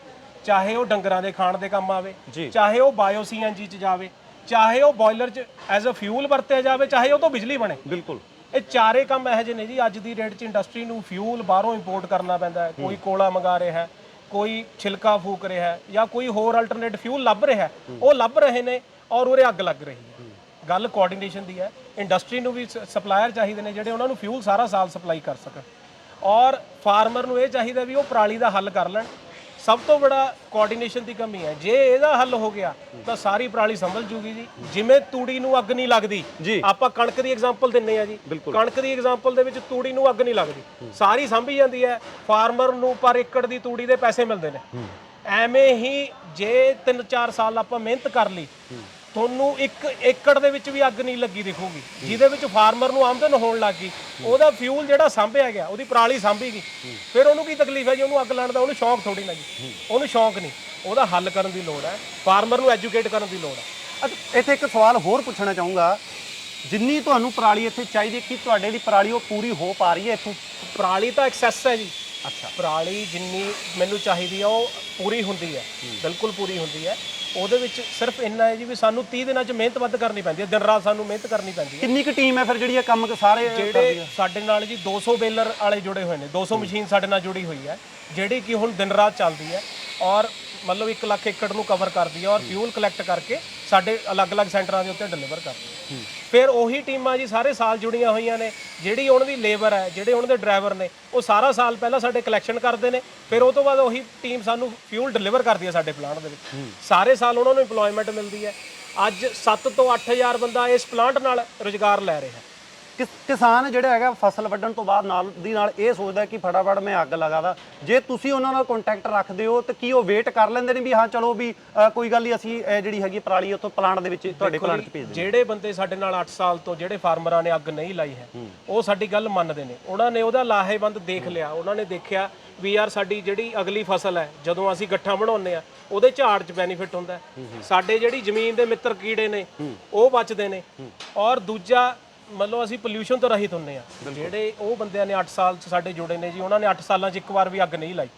ਚਾਹੇ ਉਹ ਡੰਗਰਾਂ ਦੇ ਖਾਣ ਦੇ ਕੰਮ ਆਵੇ। ਚਾਹੇ ਉਹ ਬਾਇਓ ਸੀਐਨਜੀ ਚ ਜਾਵੇ ਚਾਹੇ ਉਹ ਬਾਇਲਰ ਚ ਐਜ਼ ਅ ਫਿਊਲ ਵਰਤਿਆ ਜਾਵੇ ਚਾਹੇ ਉਹ ਤੋਂ ਬਿਜਲੀ ਬਣੇ। ਬਿਲਕੁਲ। ਇਹ ਚਾਰੇ ਕੰਮ ਇਹੋ ਜਿਹੇ ਨੇ ਜੀ। ਅੱਜ ਦੀ ਡੇਟ 'ਚ ਇੰਡਸਟਰੀ ਨੂੰ ਫਿਊਲ ਬਾਹਰੋਂ ਇੰਪੋਰਟ ਕਰਨਾ ਪੈਂਦਾ ਹੈ। ਕੋਈ ਕੋਲਾ ਮੰਗਾ ਰਿਹਾ ਹੈ। ਕੋਈ ਛਿਲਕਾ ਫੂਕ ਰਿਹਾ ਹੈ ਜਾਂ ਕੋਈ ਹੋਰ ਅਲਟਰਨੇਟ ਫਿਊਲ ਲੱਭ ਰਿਹਾ ਹੈ, ਉਹ ਲੱਭ ਰਹੇ ਨੇ ਔਰ ਉਰੇ ਅੱਗ ਲੱਗ ਰਹੀ ਹੈ। ਗੱਲ ਕੋਆਰਡੀਨੇਸ਼ਨ ਦੀ ਹੈ। ਇੰਡਸਟਰੀ ਨੂੰ ਵੀ ਸਪਲਾਇਰ ਚਾਹੀਦੇ ਨੇ ਜਿਹੜੇ ਉਹਨਾਂ ਨੂੰ ਫਿਊਲ ਸਾਰਾ ਸਾਲ ਸਪਲਾਈ ਕਰ ਸਕਣ। ਔਰ ਫਾਰਮਰ ਨੂੰ ਇਹ ਚਾਹੀਦਾ ਵੀ ਉਹ ਪਰਾਲੀ ਦਾ ਹੱਲ ਕਰ ਲੈਣ। ਸਭ ਤੋਂ ਬੜਾ ਕੋਆਰਡੀਨੇਸ਼ਨ ਦੀ ਕਮੀ ਹੈ। ਜੇ ਇਹਦਾ ਹੱਲ ਹੋ ਗਿਆ ਤਾਂ ਸਾਰੀ ਪਰਾਲੀ ਸੰਭਲ ਜੂਗੀ ਜੀ। ਜਿਵੇਂ ਤੂੜੀ ਨੂੰ ਅੱਗ ਨਹੀਂ ਲੱਗਦੀ। ਆਪਾਂ ਕਣਕ ਦੀ ਐਗਜ਼ਾਮਪਲ ਦਿੰਨੇ ਆ ਜੀ। ਕਣਕ ਦੀ ਐਗਜ਼ਾਮਪਲ ਦੇ ਵਿੱਚ ਤੂੜੀ ਨੂੰ ਅੱਗ ਨਹੀਂ ਲੱਗਦੀ। ਸਾਰੀ ਸੰਭੀ ਜਾਂਦੀ ਹੈ। ਫਾਰਮਰ ਨੂੰ ਪਰ ਏਕੜ ਦੀ ਤੂੜੀ ਦੇ ਪੈਸੇ ਮਿਲਦੇ ਨੇ। ਐਵੇਂ ਹੀ ਜੇ 3-4 ਸਾਲ ਆਪਾਂ ਮਿਹਨਤ ਕਰ ਲਈ ਤੁਹਾਨੂੰ ਇੱਕ ਏਕੜ ਦੇ ਵਿੱਚ ਵੀ ਅੱਗ ਨਹੀਂ ਲੱਗੀ ਦਿਖੂਗੀ। ਜਿਹਦੇ ਵਿੱਚ ਫਾਰਮਰ ਨੂੰ ਆਮਦਨ ਹੋਣ ਲੱਗ ਗਈ। ਉਹਦਾ ਫਿਊਲ ਜਿਹੜਾ ਸਾਂਭਿਆ ਗਿਆ ਉਹਦੀ ਪਰਾਲੀ ਸਾਂਭੀ ਗਈ। ਫਿਰ ਉਹਨੂੰ ਕੀ ਤਕਲੀਫ ਹੈ ਜੀ? ਉਹਨੂੰ ਅੱਗ ਲਾਉਣ ਦਾ ਉਹਨੂੰ ਸ਼ੌਂਕ ਥੋੜੀ ਨਾ ਜੀ। ਉਹਨੂੰ ਸ਼ੌਂਕ ਨਹੀਂ। ਉਹਦਾ ਹੱਲ ਕਰਨ ਦੀ ਲੋੜ ਹੈ। ਫਾਰਮਰ ਨੂੰ ਐਜੂਕੇਟ ਕਰਨ ਦੀ ਲੋੜ ਹੈ। ਅੱਛਾ, ਇੱਥੇ ਇੱਕ ਸਵਾਲ ਹੋਰ ਪੁੱਛਣਾ ਚਾਹੂੰਗਾ। ਜਿੰਨੀ ਤੁਹਾਨੂੰ ਪਰਾਲੀ ਇੱਥੇ ਚਾਹੀਦੀ ਹੈ ਕਿ ਤੁਹਾਡੇ ਲਈ ਪਰਾਲੀ ਉਹ ਪੂਰੀ ਹੋ ਪਾ ਰਹੀ ਹੈ ਇੱਥੋਂ? ਪਰਾਲੀ ਤਾਂ ਐਕਸੈਸ ਹੈ ਜੀ। ਅੱਛਾ। ਪਰਾਲੀ ਜਿੰਨੀ ਮੈਨੂੰ ਚਾਹੀਦੀ ਆ ਉਹ ਪੂਰੀ ਹੁੰਦੀ ਹੈ। ਬਿਲਕੁਲ ਪੂਰੀ ਹੁੰਦੀ ਹੈ। ਉਹਦੇ ਵਿੱਚ ਸਿਰਫ ਇੰਨਾ ਹੈ ਜੀ ਵੀ ਸਾਨੂੰ 30 ਦਿਨਾਂ 'ਚ ਮਿਹਨਤ ਵੱਧ ਕਰਨੀ ਪੈਂਦੀ ਹੈ ਦਿਨ ਰਾਤ ਸਾਨੂੰ ਮਿਹਨਤ ਕਰਨੀ ਪੈਂਦੀ ਹੈ ਕਿੰਨੀ ਕੁ ਟੀਮ ਹੈ ਫਿਰ ਜਿਹੜੀ ਇਹ ਕੰਮ ਸਾਰੇ ਕਰਦੀ ਜਿਹੜੇ ਹੈ? ਸਾਡੇ ਨਾਲ ਜੀ 200 ਬੇਲਰ ਵਾਲੇ ਜੁੜੇ ਹੋਏ ਨੇ 200 ਮਸ਼ੀਨ ਸਾਡੇ ਨਾਲ ਜੁੜੀ ਹੋਈ ਹੈ ਜਿਹੜੀ ਕਿ ਹੁਣ ਦਿਨ ਰਾਤ ਚੱਲਦੀ ਹੈ ਔਰ ਮਤਲਬ 1 ਲੱਖ ਏਕੜ ਨੂੰ ਕਵਰ ਕਰਦੀ ਹੈ ਔਰ ਫਿਊਲ ਕਲੈਕਟ ਕਰਕੇ ਸਾਡੇ ਅਲੱਗ-ਅਲੱਗ ਸੈਂਟਰਾਂ ਦੇ ਉੱਤੇ ਡਿਲੀਵਰ ਕਰਦੀ ਹੈ। ਫਿਰ ਉਹੀ ਟੀਮਾਂ ਜੀ ਸਾਰੇ ਸਾਲ ਜੁੜੀਆਂ ਹੋਈਆਂ ਨੇ ਜਿਹੜੀ ਉਹਨਾਂ ਦੀ ਲੇਬਰ ਹੈ ਜਿਹੜੇ ਉਹਨਾਂ ਦੇ ਡਰਾਈਵਰ ਨੇ ਉਹ ਸਾਰਾ ਸਾਲ ਪਹਿਲਾਂ ਸਾਡੇ ਕਲੈਕਸ਼ਨ ਕਰਦੇ ਨੇ ਫਿਰ ਉਹ ਤੋਂ ਬਾਅਦ ਉਹੀ ਟੀਮ ਸਾਨੂੰ ਫਿਊਲ ਡਿਲੀਵਰ ਕਰਦੀ ਹੈ ਸਾਡੇ ਪਲਾਂਟ ਦੇ ਵਿੱਚ। ਸਾਰੇ ਸਾਲ ਉਹਨਾਂ ਨੂੰ EMPLOYMENT ਮਿਲਦੀ ਹੈ। ਅੱਜ 7 ਤੋਂ 8000 ਬੰਦਾ ਇਸ ਪਲਾਂਟ ਨਾਲ ਰੁਜ਼ਗਾਰ ਲੈ ਰਿਹਾ ਹੈ। ਕਿਸ ਕਿਸਾਨ ਜਿਹੜਾ ਹੈਗਾ ਫਸਲ ਵੱਢਣ ਤੋਂ ਬਾਅਦ ਨਾਲ ਦੀ ਨਾਲ ਇਹ ਸੋਚਦਾ ਕਿ ਫਟਾਫਟ ਮੈਂ ਅੱਗ ਲਗਾਦਾ ਜੇ ਤੁਸੀਂ ਉਹਨਾਂ ਨਾਲ ਕੰਟੈਕਟ ਰੱਖਦੇ ਹੋ ਤਾਂ ਕੀ ਉਹ ਵੇਟ ਕਰ ਲੈਂਦੇ ਨੇ ਵੀ ਹਾਂ ਚਲੋ ਵੀ ਅ, ਕੋਈ ਗੱਲ ਨਹੀਂ ਅਸੀਂ ਇਹ ਜਿਹੜੀ ਹੈਗੀ ਪਰਾਲੀ ਉੱਥੋਂ ਪਲਾਂਟ ਦੇ ਵਿੱਚ ਤੁਹਾਡੇ ਪਲਾਂਟ 'ਚ ਭੇਜ ਦਿੰਦੇ ਜਿਹੜੇ ਬੰਦੇ ਸਾਡੇ ਨਾਲ 8 ਸਾਲ ਤੋਂ ਜਿਹੜੇ ਫਾਰਮਰਾਂ ਨੇ ਅੱਗ ਨਹੀਂ ਲਾਈ ਹੈ ਉਹ ਸਾਡੀ ਗੱਲ ਮੰਨਦੇ ਨੇ। ਉਹਨਾਂ ਨੇ ਉਹਦਾ ਲਾਹੇਵੰਦ ਦੇਖ ਲਿਆ। ਉਹਨਾਂ ਨੇ ਦੇਖਿਆ ਵੀ ਯਾਰ ਸਾਡੀ ਜਿਹੜੀ ਅਗਲੀ ਫਸਲ ਹੈ ਜਦੋਂ ਅਸੀਂ ਗੱਠਾਂ ਬਣਾਉਂਦੇ ਆ ਉਹਦੇ ਝਾੜ 'ਚ ਬੈਨੀਫਿਟ ਹੁੰਦਾ ਹੈ। ਸਾਡੇ ਜਿਹੜੀ ਜ਼ਮੀਨ ਦੇ ਮਿੱਤਰ ਕੀੜੇ ਨੇ ਉਹ ਬਚਦੇ ਨੇ। ਔਰ ਦੂਜਾ ਮਤਲਬ ਅਸੀਂ ਪੋਲਿਊਸ਼ਨ ਤੋਂ ਰਹਿਤ ਹੁੰਨੇ ਆ ਜਿਹੜੇ ਉਹ ਬੰਦਿਆਂ ਨੇ 8 ਸਾਲ 'ਚ ਸਾਡੇ ਜੁੜੇ ਨੇ ਜੀ ਉਹਨਾਂ ਨੇ 8 ਸਾਲਾਂ 'ਚ ਇੱਕ ਵਾਰ ਵੀ ਅੱਗ ਨਹੀਂ ਲਾਈ।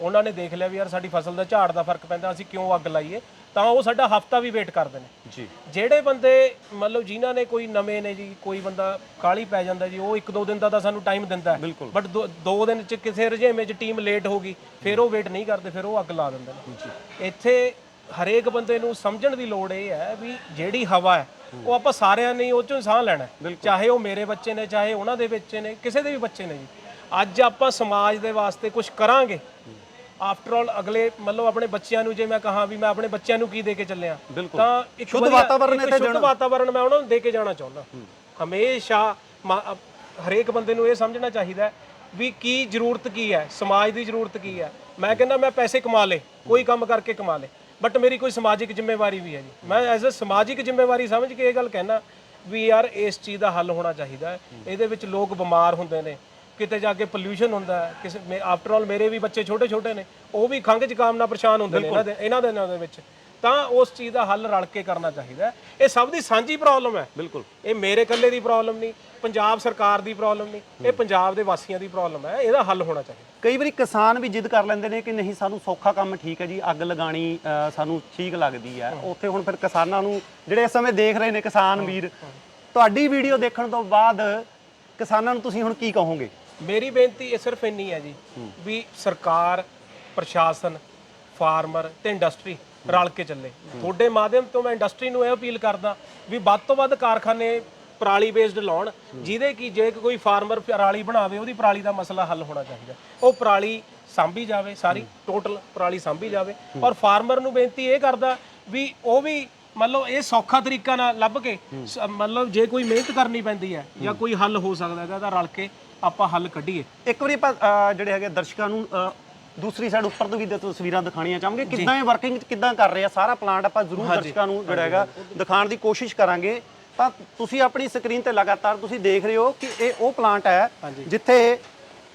ਉਹਨਾਂ ਨੇ ਦੇਖ ਲਿਆ ਵੀ ਯਾਰ ਸਾਡੀ ਫਸਲ ਦਾ ਝਾੜ ਦਾ ਫ਼ਰਕ ਪੈਂਦਾ ਅਸੀਂ ਕਿਉਂ ਅੱਗ ਲਾਈਏ? ਤਾਂ ਉਹ ਸਾਡਾ ਹਫਤਾ ਵੀ ਵੇਟ ਕਰਦੇ ਨੇ। ਜੀ। ਜਿਹੜੇ ਬੰਦੇ ਮਤਲਬ ਜਿਨ੍ਹਾਂ ਨੇ ਕੋਈ ਨਵੇਂ ਨੇ ਜੀ ਕੋਈ ਬੰਦਾ ਕਾਲੀ ਪੈ ਜਾਂਦਾ ਜੀ ਉਹ ਇੱਕ ਦੋ ਦਿਨ ਦਾ ਤਾਂ ਸਾਨੂੰ ਟਾਈਮ ਦਿੰਦਾ ਬਟ ਦੋ ਦਿਨ ਚ ਕਿਸੇ ਰੁਝੇਵੇਂ ਚ ਟੀਮ ਲੇਟ ਹੋ ਗਈ ਫਿਰ ਉਹ ਵੇਟ ਨਹੀਂ ਕਰਦੇ ਫਿਰ ਉਹ ਅੱਗ ਲਾ ਦਿੰਦੇ ਨੇ। ਇੱਥੇ ਹਰੇਕ ਬੰਦੇ ਨੂੰ ਸਮਝਣ ਦੀ ਲੋੜ ਇਹ ਹੈ ਵੀ ਜਿਹੜੀ ਹਵਾ ਹੈ ਉਹ ਆਪਾਂ ਸਾਰਿਆਂ ਨੇ ਹੀ ਉਹ ਚੋਂ ਸਾਹ ਲੈਣਾ ਹੈ। ਚਾਹੇ ਉਹ ਮੇਰੇ ਬੱਚੇ ਨੇ ਚਾਹੇ ਉਹਨਾਂ ਦੇ ਬੱਚੇ ਨੇ ਕਿਸੇ ਦੇ ਵੀ ਬੱਚੇ ਨੇ ਜੀ। ਅੱਜ ਆਪਾਂ ਸਮਾਜ ਦੇ ਵਾਸਤੇ ਕੁਝ ਕਰਾਂਗੇ। ਆਫਟਰ ਆਲ ਅਗਲੇ ਮਤਲਬ ਆਪਣੇ ਬੱਚਿਆਂ ਨੂੰ ਜੇ ਮੈਂ ਕਹਾਂ ਵੀ ਮੈਂ ਆਪਣੇ ਬੱਚਿਆਂ ਨੂੰ ਕੀ ਦੇ ਕੇ ਚੱਲਿਆ ਤਾਂ ਇੱਕ ਸ਼ੁੱਧ ਇੱਕ ਇੱਥੇ ਸ਼ੁੱਧ ਵਾਤਾਵਰਣ ਮੈਂ ਉਹਨਾਂ ਨੂੰ ਦੇ ਕੇ ਜਾਣਾ ਚਾਹੁੰਦਾ। ਹਮੇਸ਼ਾ ਮਾ- ਅ- ਹਰੇਕ ਬੰਦੇ ਨੂੰ ਇਹ ਸਮਝਣਾ ਚਾਹੀਦਾ ਹੈ ਵੀ ਕੀ ਜ਼ਰੂਰਤ ਕੀ ਹੈ ਸਮਾਜ ਦੀ ਜ਼ਰੂਰਤ ਕੀ ਹੈ। ਮੈਂ ਕਹਿੰਦਾ ਮੈਂ ਪੈਸੇ ਕਮਾ ਲੇ ਕੋਈ ਕੰਮ ਕਰਕੇ ਕਮਾ ਲੇ ਬਟ ਮੇਰੀ ਕੋਈ ਸਮਾਜਿਕ ਜ਼ਿੰਮੇਵਾਰੀ ਵੀ ਹੈ ਜੀ। ਮੈਂ ਐਜ਼ ਅ ਸਮਾਜਿਕ ਜ਼ਿੰਮੇਵਾਰੀ ਸਮਝ ਕੇ ਇਹ ਗੱਲ ਕਹਿਣਾ ਵੀ ਯਾਰ ਇਸ ਚੀਜ਼ ਦਾ ਹੱਲ ਹੋਣਾ ਚਾਹੀਦਾ ਹੈ। ਇਹਦੇ ਵਿੱਚ ਲੋਕ ਬਿਮਾਰ ਹੁੰਦੇ ਨੇ। ਕਿਤੇ ਜਾ ਕੇ ਪੋਲਿਊਸ਼ਨ ਹੁੰਦਾ ਹੈ। ਕਿਸੇ ਆਫਟਰ ਆਲ ਮੇਰੇ ਵੀ ਬੱਚੇ ਛੋਟੇ ਛੋਟੇ ਨੇ। ਉਹ ਵੀ ਖੰਘ ਜ਼ੁਕਾਮ ਨਾਲ ਪਰੇਸ਼ਾਨ ਹੁੰਦੇ ਨੇ ਇਹਨਾਂ ਦੇ ਇਹਨਾਂ ਦਿਨਾਂ ਦੇ ਵਿੱਚ। ਤਾਂ ਉਸ ਚੀਜ਼ ਦਾ ਹੱਲ ਰਲ ਕੇ ਕਰਨਾ ਚਾਹੀਦਾ। ਇਹ ਸਭ ਦੀ ਸਾਂਝੀ ਪ੍ਰੋਬਲਮ ਹੈ। ਬਿਲਕੁਲ। ਇਹ ਮੇਰੇ ਇਕੱਲੇ ਦੀ ਪ੍ਰੋਬਲਮ ਨਹੀਂ। ਪੰਜਾਬ ਸਰਕਾਰ ਦੀ ਪ੍ਰੋਬਲਮ ਨਹੀਂ ਇਹ ਪੰਜਾਬ ਦੇ ਵਾਸੀਆਂ ਦੀ ਪ੍ਰੋਬਲਮ ਹੈ ਇਹਦਾ ਹੱਲ ਹੋਣਾ ਚਾਹੀਦਾ। ਕਈ ਵਾਰੀ ਕਿਸਾਨ ਵੀ ਜਿੱਦ ਕਰ ਲੈਂਦੇ ਨੇ ਕਿ ਨਹੀਂ ਸਾਨੂੰ ਸੌਖਾ ਕੰਮ ਠੀਕ ਹੈ ਜੀ ਅੱਗ ਲਗਾਣੀ ਸਾਨੂੰ ਠੀਕ ਲੱਗਦੀ ਹੈ। ਉੱਥੇ ਹੁਣ ਫਿਰ ਕਿਸਾਨਾਂ ਨੂੰ ਜਿਹੜੇ ਇਸ ਸਮੇਂ ਦੇਖ ਰਹੇ ਨੇ ਕਿਸਾਨ ਵੀਰ ਤੁਹਾਡੀ ਵੀਡੀਓ ਦੇਖਣ ਤੋਂ ਬਾਅਦ ਕਿਸਾਨਾਂ ਨੂੰ ਤੁਸੀਂ ਹੁਣ ਕੀ ਕਹੋਗੇ? ਮੇਰੀ ਬੇਨਤੀ ਇਹ ਸਿਰਫ ਇੰਨੀ ਹੈ ਜੀ ਵੀ ਸਰਕਾਰ ਪ੍ਰਸ਼ਾਸਨ ਫਾਰਮਰ ਤੇ ਇੰਡਸਟਰੀ ਰਲ ਕੇ ਚੱਲੇ। ਤੁਹਾਡੇ ਮਾਧਿਅਮ ਤੋਂ ਮੈਂ ਇੰਡਸਟਰੀ ਨੂੰ ਇਹ ਅਪੀਲ ਕਰਦਾ ਵੀ ਵੱਧ ਤੋਂ ਵੱਧ ਕਾਰਖਾਨੇ ਪਰਾਲੀ ਬੇਸਡ ਲਾਉਣ ਜਿਹਦੇ ਕੀ ਜੇ ਕੋਈ ਫਾਰਮਰ ਪਰਾਲੀ ਬਣਾਵੇ ਉਹਦੀ ਪਰਾਲੀ ਦਾ ਮਸਲਾ ਹੱਲ ਹੋਣਾ ਚਾਹੀਦਾ। ਉਹ ਪਰਾਲੀ ਸਾਂਭੀ ਜਾਵੇ ਸਾਰੀ ਟੋਟਲ ਪਰਾਲੀ ਸਾਂਭੀ ਜਾਵੇ। ਔਰ ਫਾਰਮਰ ਨੂੰ ਬੇਨਤੀ ਇਹ ਕਰਦਾ ਵੀ ਉਹ ਵੀ ਮਤਲਬ ਇਹ ਸੌਖਾ ਤਰੀਕਾ ਨਾਲ ਲੱਭ ਕੇ ਸ- ਮਤਲਬ ਜੇ ਕੋਈ ਮਿਹਨਤ ਕਰਨੀ ਪੈਂਦੀ ਹੈ ਜਾਂ ਕੋਈ ਹੱਲ ਹੋ ਸਕਦਾ ਹੈਗਾ ਤਾਂ ਰਲ ਕੇ ਆਪਾਂ ਹੱਲ ਕੱਢੀਏ। ਇੱਕ ਵਾਰੀ ਆਪਾਂ ਜਿਹੜੇ ਹੈਗੇ ਦਰਸ਼ਕਾਂ ਨੂੰ ਦੂਸਰੀ ਸਾਈਡ ਉੱਪਰ ਤੋਂ ਵੀ ਤਸਵੀਰਾਂ ਦਿਖਾਣੀਆਂ ਚਾਹਾਂਗੇ। ਕਿੱਦਾਂ ਇਹ ਵਰਕਿੰਗ ਕਿੱਦਾਂ ਕਰ ਰਹੇ ਆ ਸਾਰਾ ਪਲਾਂਟ ਆਪਾਂ ਜ਼ਰੂਰ ਦਰਸ਼ਕਾਂ ਨੂੰ ਜਿਹੜਾ ਹੈਗਾ ਦਿਖਾਉਣ ਦੀ ਕੋਸ਼ਿਸ਼ ਕਰਾਂਗੇ। ਤਾਂ ਤੁਸੀਂ ਆਪਣੀ ਸਕਰੀਨ ਤੇ ਲਗਾਤਾਰ ਤੁਸੀਂ ਦੇਖ ਰਹੇ ਹੋ ਕਿ ਇਹ ਉਹ ਪਲਾਂਟ ਹੈ ਜਿੱਥੇ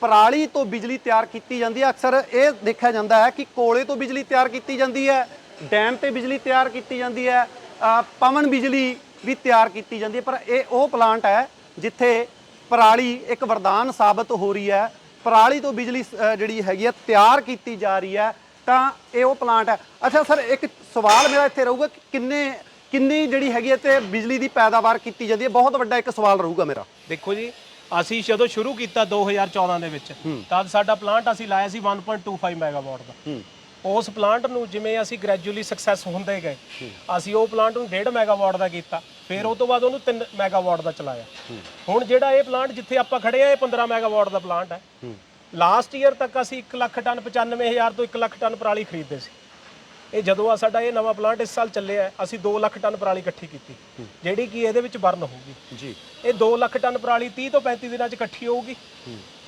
ਪਰਾਲੀ ਤੋਂ ਬਿਜਲੀ ਤਿਆਰ ਕੀਤੀ ਜਾਂਦੀ ਹੈ। ਅਕਸਰ ਇਹ ਦੇਖਿਆ ਜਾਂਦਾ ਹੈ ਕਿ ਕੋਲੇ ਤੋਂ ਬਿਜਲੀ ਤਿਆਰ ਕੀਤੀ ਜਾਂਦੀ ਹੈ ਡੈਮ ਤੇ ਬਿਜਲੀ ਤਿਆਰ ਕੀਤੀ ਜਾਂਦੀ ਹੈ ਅ, ਪਵਨ ਬਿਜਲੀ ਵੀ ਤਿਆਰ ਕੀਤੀ ਜਾਂਦੀ ਹੈ। ਪਰ ਇਹ ਉਹ ਪਲਾਂਟ ਹੈ ਜਿੱਥੇ ਪਰਾਲੀ ਇੱਕ ਵਰਦਾਨ ਸਾਬਤ ਹੋ ਰਹੀ ਹੈ। ਪਰਾਲੀ ਤੋਂ ਬਿਜਲੀ ਅ, ਜਿਹੜੀ ਹੈਗੀ ਹੈ ਤਿਆਰ ਕੀਤੀ ਜਾ ਰਹੀ ਹੈ। ਤਾਂ ਇਹ ਉਹ ਪਲਾਂਟ ਹੈ। ਅੱਛਾ ਸਰ ਇੱਕ ਸਵਾਲ ਮੇਰਾ ਇੱਥੇ ਰਹੂਗਾ ਕਿ ਕਿੰਨੇ ਕਿੰਨੀ ਜਿਹੜੀ ਹੈਗੀ ਹੈ ਤੇ ਬਿਜਲੀ ਦੀ ਪੈਦਾਵਾਰ ਕੀਤੀ ਜਾਂਦੀ ਹੈ? ਬਹੁਤ ਵੱਡਾ ਇੱਕ ਸਵਾਲ ਰਹੂਗਾ ਮੇਰਾ। ਦੇਖੋ ਜੀ ਅਸੀਂ ਜਦੋਂ ਸ਼ੁਰੂ ਕੀਤਾ 2014 ਦੇ ਵਿੱਚ ਤਦ ਸਾਡਾ ਪਲਾਂਟ ਅਸੀਂ ਲਾਇਆ ਸੀ 1.25 ਮੈਗਾਵਾਟ ਦਾ। ਉਸ ਪਲਾਂਟ ਨੂੰ ਜਿਵੇਂ ਅਸੀਂ ਗ੍ਰੈਜੂਅਲੀ ਸਕਸੈਸ ਹੁੰਦੇ ਗਏ ਅਸੀਂ ਉਹ ਪਲਾਂਟ ਨੂੰ 1.5 ਮੈਗਾਵਾਟ ਦਾ ਕੀਤਾ ਫਿਰ ਉਹ ਤੋਂ ਬਾਅਦ ਉਹਨੂੰ 3 ਮੈਗਾਵਾਟ ਦਾ ਚਲਾਇਆ। ਹੁਣ ਜਿਹੜਾ ਇਹ ਪਲਾਂਟ ਜਿੱਥੇ ਆਪਾਂ ਖੜੇ ਆ ਇਹ 15 ਮੈਗਾਵਾਟ ਦਾ ਪਲਾਂਟ ਹੈ। ਲਾਸਟ ਈਅਰ ਤੱਕ ਅਸੀਂ 1 ਲੱਖ ਟਨ 95000 ਤੋਂ 1 ਲੱਖ ਟਨ ਪਰਾਲੀ ਖਰੀਦਦੇ ਸੀ। ਇਹ ਜਦੋਂ ਆ ਸਾਡਾ ਇਹ ਨਵਾਂ ਪਲਾਂਟ ਇਸ ਸਾਲ ਚੱਲਿਆ ਅਸੀਂ 2 ਲੱਖ ਟਨ ਪਰਾਲੀ ਇਕੱਠੀ ਕੀਤੀ। ਜਿਹੜੀ ਕਿ ਇਹਦੇ ਵਿੱਚ ਬਰਨ ਹੋਊਗੀ। ਜੀ। ਇਹ 2 ਲੱਖ ਟਨ ਪਰਾਲੀ 30 ਤੋਂ 35 ਦਿਨਾਂ 'ਚ ਇਕੱਠੀ ਹੋਊਗੀ।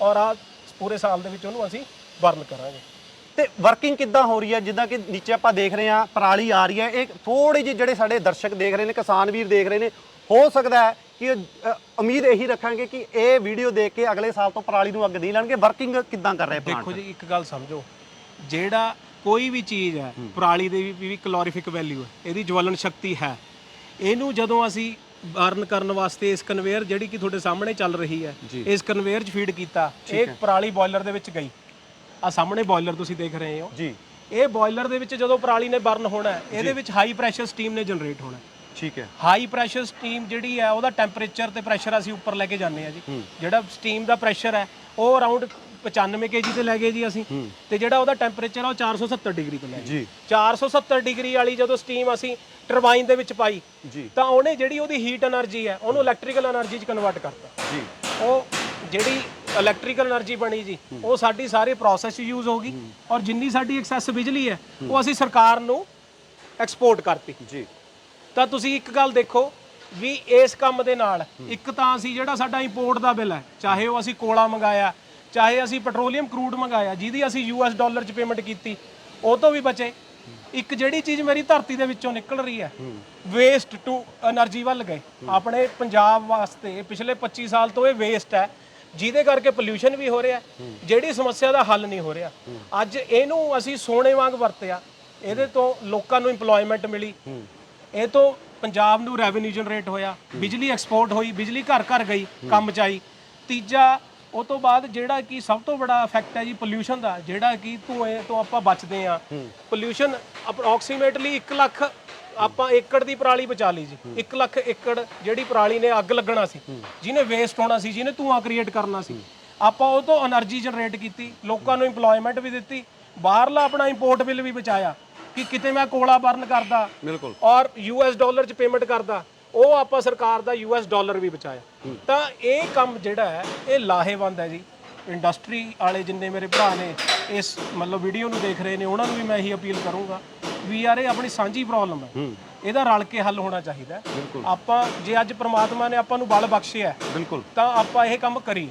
ਔਰ ਆ ਪੂਰੇ ਸਾਲ ਦੇ ਵਿੱਚ ਉਹਨੂੰ ਅਸੀਂ ਬਰਨ ਕਰਾਂਗੇ। ਤੇ ਵਰਕਿੰਗ ਕਿੱਦਾਂ ਹੋ ਰਹੀ ਹੈ? ਜਿੱਦਾਂ ਕਿ ਨੀਚੇ ਆਪਾਂ ਦੇਖ ਰਹੇ ਹਾਂ ਪਰਾਲੀ ਆ ਰਹੀ ਹੈ। ਇਹ ਥੋੜੇ ਜਿਹੇ ਜਿਹੜੇ ਸਾਡੇ ਦਰਸ਼ਕ ਦੇਖ ਰਹੇ ਨੇ ਕਿਸਾਨ ਵੀਰ ਦੇਖ ਰਹੇ ਨੇ ਹੋ ਸਕਦਾ ਹੈ ਕਿ ਅ, ਉਮੀਦ ਇਹੀ ਰੱਖਾਂਗੇ ਕਿ ਇਹ ਵੀਡੀਓ ਦੇਖ ਕੇ ਅਗਲੇ ਸਾਲ ਤੋਂ ਪਰਾਲੀ ਨੂੰ ਅੱਗ ਨਹੀਂ ਲਾਣਗੇ ਵਰਕਿੰਗ ਕਿੱਦਾਂ ਕਰ ਰਹੇ ਪਲਾਂਟ ਦੇਖੋ ਜੀ ਇੱਕ ਗੱਲ ਸਮਝੋ। ਜਿਹੜਾ ਕੋਈ ਵੀ ਚੀਜ਼ ਹੈ ਪਰਾਲੀ ਦੀ ਵੀ ਵੀ ਕਲੋਰੀਫਿਕ ਵੈਲਿਊ ਹੈ ਇਹਦੀ ਜਵਲਨ ਸ਼ਕਤੀ ਹੈ। ਇਹਨੂੰ ਜਦੋਂ ਅਸੀਂ ਬਰਨ ਕਰਨ ਵਾਸਤੇ ਇਸ ਕਨਵੇਅਰ ਜਿਹੜੀ ਕਿ ਤੁਹਾਡੇ ਸਾਹਮਣੇ ਚੱਲ ਰਹੀ ਹੈ ਇਸ ਕਨਵੇਅਰ 'ਚ ਫੀਡ ਕੀਤਾ ਇਹ ਪਰਾਲੀ ਬੋਇਲਰ ਦੇ ਵਿੱਚ ਗਈ। ਆ ਸਾਹਮਣੇ ਬਾਇਲਰ ਤੁਸੀਂ ਦੇਖ ਰਹੇ ਹੋ। ਜੀ। ਇਹ ਬਾਇਲਰ ਦੇ ਵਿੱਚ ਜਦੋਂ ਪਰਾਲੀ ਨੇ ਬਰਨ ਹੋਣਾ ਹੈ, ਇਹਦੇ ਵਿੱਚ ਹਾਈ ਪ੍ਰੈਸ਼ਰ ਸਟੀਮ ਨੇ ਜਨਰੇਟ ਹੋਣਾ ਠੀਕ ਹੈ। ਹਾਈ ਪ੍ਰੈਸ਼ਰ ਸਟੀਮ ਜਿਹੜੀ ਹੈ ਉਹਦਾ ਟੈਂਪਰੇਚਰ ਤੇ ਪ੍ਰੈਸ਼ਰ ਅਸੀਂ ਉੱਪਰ ਲੈ ਕੇ ਜਾਂਦੇ ਆ ਜੀ। ਜਿਹੜਾ ਸਟੀਮ ਦਾ ਪ੍ਰੈਸ਼ਰ ਹੈ ਉਹ ਅਰਾਊਂਡ 95 ਕੇਜੀ ਤੇ ਲੈ ਗਏ ਜੀ ਅਸੀਂ। ਤੇ ਜਿਹੜਾ ਉਹਦਾ ਟੈਂਪਰੇਚਰ ਆ ਉਹ 470 ਡਿਗਰੀ ਤੇ ਲੈ ਗਏ। ਜੀ। 470 ਡਿਗਰੀ ਵਾਲੀ ਜਦੋਂ ਸਟੀਮ ਅਸੀਂ ਟਰਬਾਈਨ ਦੇ ਵਿੱਚ ਪਾਈ ਜੀ। ਤਾਂ ਉਹਨੇ ਜਿਹੜੀ ਉਹਦੀ ਹੀਟ એનર્ਜੀ ਹੈ ਉਹਨੂੰ ਇਲੈਕਟ੍ਰੀਕਲ એનર્ਜੀ 'ਚ ਕਨਵਰਟ ਕਰਤਾ। ਜੀ। ਉਹ ਜਿਹੜੀ ਇਲੈਕਟ੍ਰੀਕਲ એનર્ਜੀ ਬਣੀ ਜੀ ਉਹ ਸਾਡੀ ਸਾਰੇ ਪ੍ਰੋਸੈਸ 'ਚ ਯੂਜ਼ ਹੋ ਗਈ ਔਰ ਜਿੰਨੀ ਸਾਡੀ ਐਕਸੈਸ ਬਿਜਲੀ ਹੈ ਉਹ ਅਸੀਂ ਸਰਕਾਰ ਨੂੰ ਐਕਸਪੋਰਟ ਕਰਤੀ। ਜੀ। ਤਾਂ ਤੁਸੀਂ ਇੱਕ ਗੱਲ ਦੇਖੋ ਵੀ ਇਸ ਕੰਮ ਦੇ ਨਾਲ ਇੱਕ ਤਾਂ ਅਸੀਂ ਜਿਹੜਾ ਸਾਡਾ ਇੰਪੋਰਟ ਦਾ ਬਿੱਲ ਹੈ ਚਾਹੇ ਉਹ ਅਸੀਂ ਕੋਲਾ ਮੰਗਾਇਆ ਚਾਹੇ ਅਸੀਂ ਪੈਟਰੋਲੀਅਮ ਕਰੂਡ ਮੰਗਾਇਆ ਜਿਹਦੀ ਅਸੀਂ ਯੂ ਯੂਐਸ ਡਾਲਰ 'ਚ ਪੇਮੈਂਟ ਕੀਤੀ ਉਹ ਤੋਂ ਵੀ ਬਚੇ। ਇੱਕ ਜਿਹੜੀ ਚੀਜ਼ ਮੇਰੀ ਧਰਤੀ ਦੇ ਵਿੱਚੋਂ ਨਿਕਲ ਰਹੀ ਹੈ ਵੇਸਟ ਟੂ એનર્ਜੀ ਵੱਲ ਗਏ। ਆਪਣੇ ਪੰਜਾਬ ਵਾਸਤੇ ਪਿਛਲੇ 25 ਸਾਲ ਤੋਂ ਇਹ ਵੇਸਟ ਹੈ ਜਿਹਦੇ ਕਰਕੇ ਪੋਲੂਸ਼ਨ ਵੀ ਹੋ ਰਿਹਾ ਜਿਹੜੀ ਸਮੱਸਿਆ ਦਾ ਹੱਲ ਨਹੀਂ ਹੋ ਰਿਹਾ। ਅੱਜ ਇਹਨੂੰ ਅਸੀਂ ਸੋਨੇ ਵਾਂਗ ਵਰਤਿਆ ਇਹਦੇ ਤੋਂ ਲੋਕਾਂ ਨੂੰ EMPLOYMENT ਮਿਲੀ। ਇਹ ਤੋਂ ਪੰਜਾਬ ਨੂੰ ਰੈਵਨਿਊ ਜਨਰੇਟ ਹੋਇਆ ਬਿਜਲੀ ਐਕਸਪੋਰਟ ਹੋਈ ਬਿਜਲੀ ਘਰ ਘਰ ਗਈ ਕੰਮ ਚਾਈ ਤੀਜਾ ਉਹ ਤੋਂ ਬਾਅਦ ਜਿਹੜਾ ਕਿ ਸਭ ਤੋਂ ਵੱਡਾ ਇਫੈਕਟ ਹੈ ਜੀ ਪੋਲੂਸ਼ਨ ਦਾ ਜਿਹੜਾ ਕਿ ਧੂਏ ਤੋਂ ਆਪਾਂ ਬਚਦੇ ਆ ਪੋਲੂਸ਼ਨ ਅਪਰੋਕਸੀਮੇਟਲੀ 1 ਲੱਖ ਆਪਾਂ ਏਕੜ ਦੀ ਪਰਾਲੀ ਬਚਾ ਲਈ ਜੀ। 1 ਲੱਖ ਏਕੜ ਜਿਹੜੀ ਪਰਾਲੀ ਨੇ ਅੱਗ ਲੱਗਣਾ ਸੀ। ਜਿਹਨੇ ਵੇਸਟ ਹੋਣਾ ਸੀ ਜਿਹਨੇ ਧੂਆਂ ਕ੍ਰੀਏਟ ਕਰਨਾ ਸੀ। ਆਪਾਂ ਉਹ ਤੋਂ એનર્ਜੀ ਜਨਰੇਟ ਕੀਤੀ ਲੋਕਾਂ ਨੂੰ EMPLOYMENT ਵੀ ਦਿੱਤੀ ਬਾਹਰਲਾ ਆਪਣਾ ਇੰਪੋਰਟ ਬਿੱਲ ਵੀ ਬਚਾਇਆ ਕਿ ਕਿਤੇ ਮੈਂ ਕੋਲਾ ਬਰਨ ਕਰਦਾ ਬਿਲਕੁਲ। ਔਰ ਯੂਐਸ ਡਾਲਰ ਚ ਪੇਮੈਂਟ ਕਰਦਾ। ਉਹ ਆਪਾਂ ਸਰਕਾਰ ਦਾ ਯੂਐਸ ਡਾਲਰ ਵੀ ਬਚਾਇਆ। ਤਾਂ ਇਹ ਕੰਮ ਜਿਹੜਾ ਹੈ ਇਹ ਲਾਹੇਵੰਦ ਹੈ ਜੀ। ਇੰਡਸਟਰੀ ਵਾਲੇ ਜਿੰਨੇ ਮੇਰੇ ਭਰਾ ਨੇ ਇਸ ਮਤਲਬ ਵੀਡੀਓ ਨੂੰ ਦੇਖ ਰਹੇ ਨੇ ਉਹਨਾਂ ਨੂੰ ਵੀ ਮੈਂ ਇਹੀ ਅਪੀਲ ਕਰੂੰਗਾ ਵੀ ਯਾਰ ਇਹ ਆਪਣੀ ਸਾਂਝੀ ਪ੍ਰੋਬਲਮ ਹੈ। ਇਹਦਾ ਰਲ ਕੇ ਹੱਲ ਹੋਣਾ ਚਾਹੀਦਾ। ਆਪਾਂ ਜੇ ਅੱਜ ਪ੍ਰਮਾਤਮਾ ਨੇ ਆਪਾਂ ਨੂੰ ਬਲ ਬਖਸ਼ਿਆ ਬਿਲਕੁਲ। ਤਾਂ ਆਪਾਂ ਇਹ ਕੰਮ ਕਰੀਏ।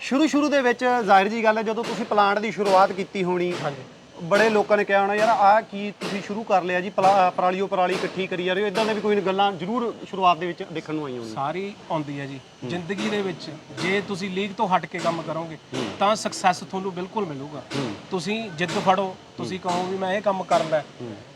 ਸ਼ੁਰੂ ਸ਼ੁਰੂ ਦੇ ਵਿੱਚ ਜ਼ਾਹਿਰ ਜੀ ਗੱਲ ਹੈ ਜਦੋਂ ਤੁਸੀਂ ਪਲਾਂਟ ਦੀ ਸ਼ੁਰੂਆਤ ਕੀਤੀ ਹੋਣੀ ਹਾਂਜੀ। ਬੜੇ ਲੋਕਾਂ ਨੇ ਕਿਹਾ ਹੋਣਾ ਯਾਰ ਆਹ ਕੀ ਤੁਸੀਂ ਸ਼ੁਰੂ ਕਰ ਲਿਆ ਜੀ ਪਲਾ- ਪਰਾਲੀਓ ਪਰਾਲੀ ਇਕੱਠੀ ਕਰੀ ਜਾ ਰਹੇ ਹੋ ਇਦਾਂ ਦੇ ਵੀ ਕੋਈ ਗੱਲਾਂ ਜ਼ਰੂਰ ਸ਼ੁਰੂਆਤ ਦੇ ਵਿੱਚ ਦੇਖਣ ਨੂੰ ਆਈਆਂ ਹੋਣੀਆਂ ਸਾਰੀ ਆਉਂਦੀ ਹੈ ਜੀ ਜ਼ਿੰਦਗੀ ਦੇ ਵਿੱਚ ਜੇ ਤੁਸੀਂ ਲੀਗ ਤੋਂ ਹਟ ਕੇ ਕੰਮ ਕਰੋਗੇ ਤਾਂ ਸਕਸੈਸ ਤੁਹਾਨੂੰ ਬਿਲਕੁਲ ਮਿਲੂਗਾ। ਤੁਸੀਂ ਜਿੱਦ ਫੜੋ ਤੁਸੀਂ ਕਹੋ ਵੀ ਮੈਂ ਇਹ ਕੰਮ ਕਰਨਾ ਹੈ,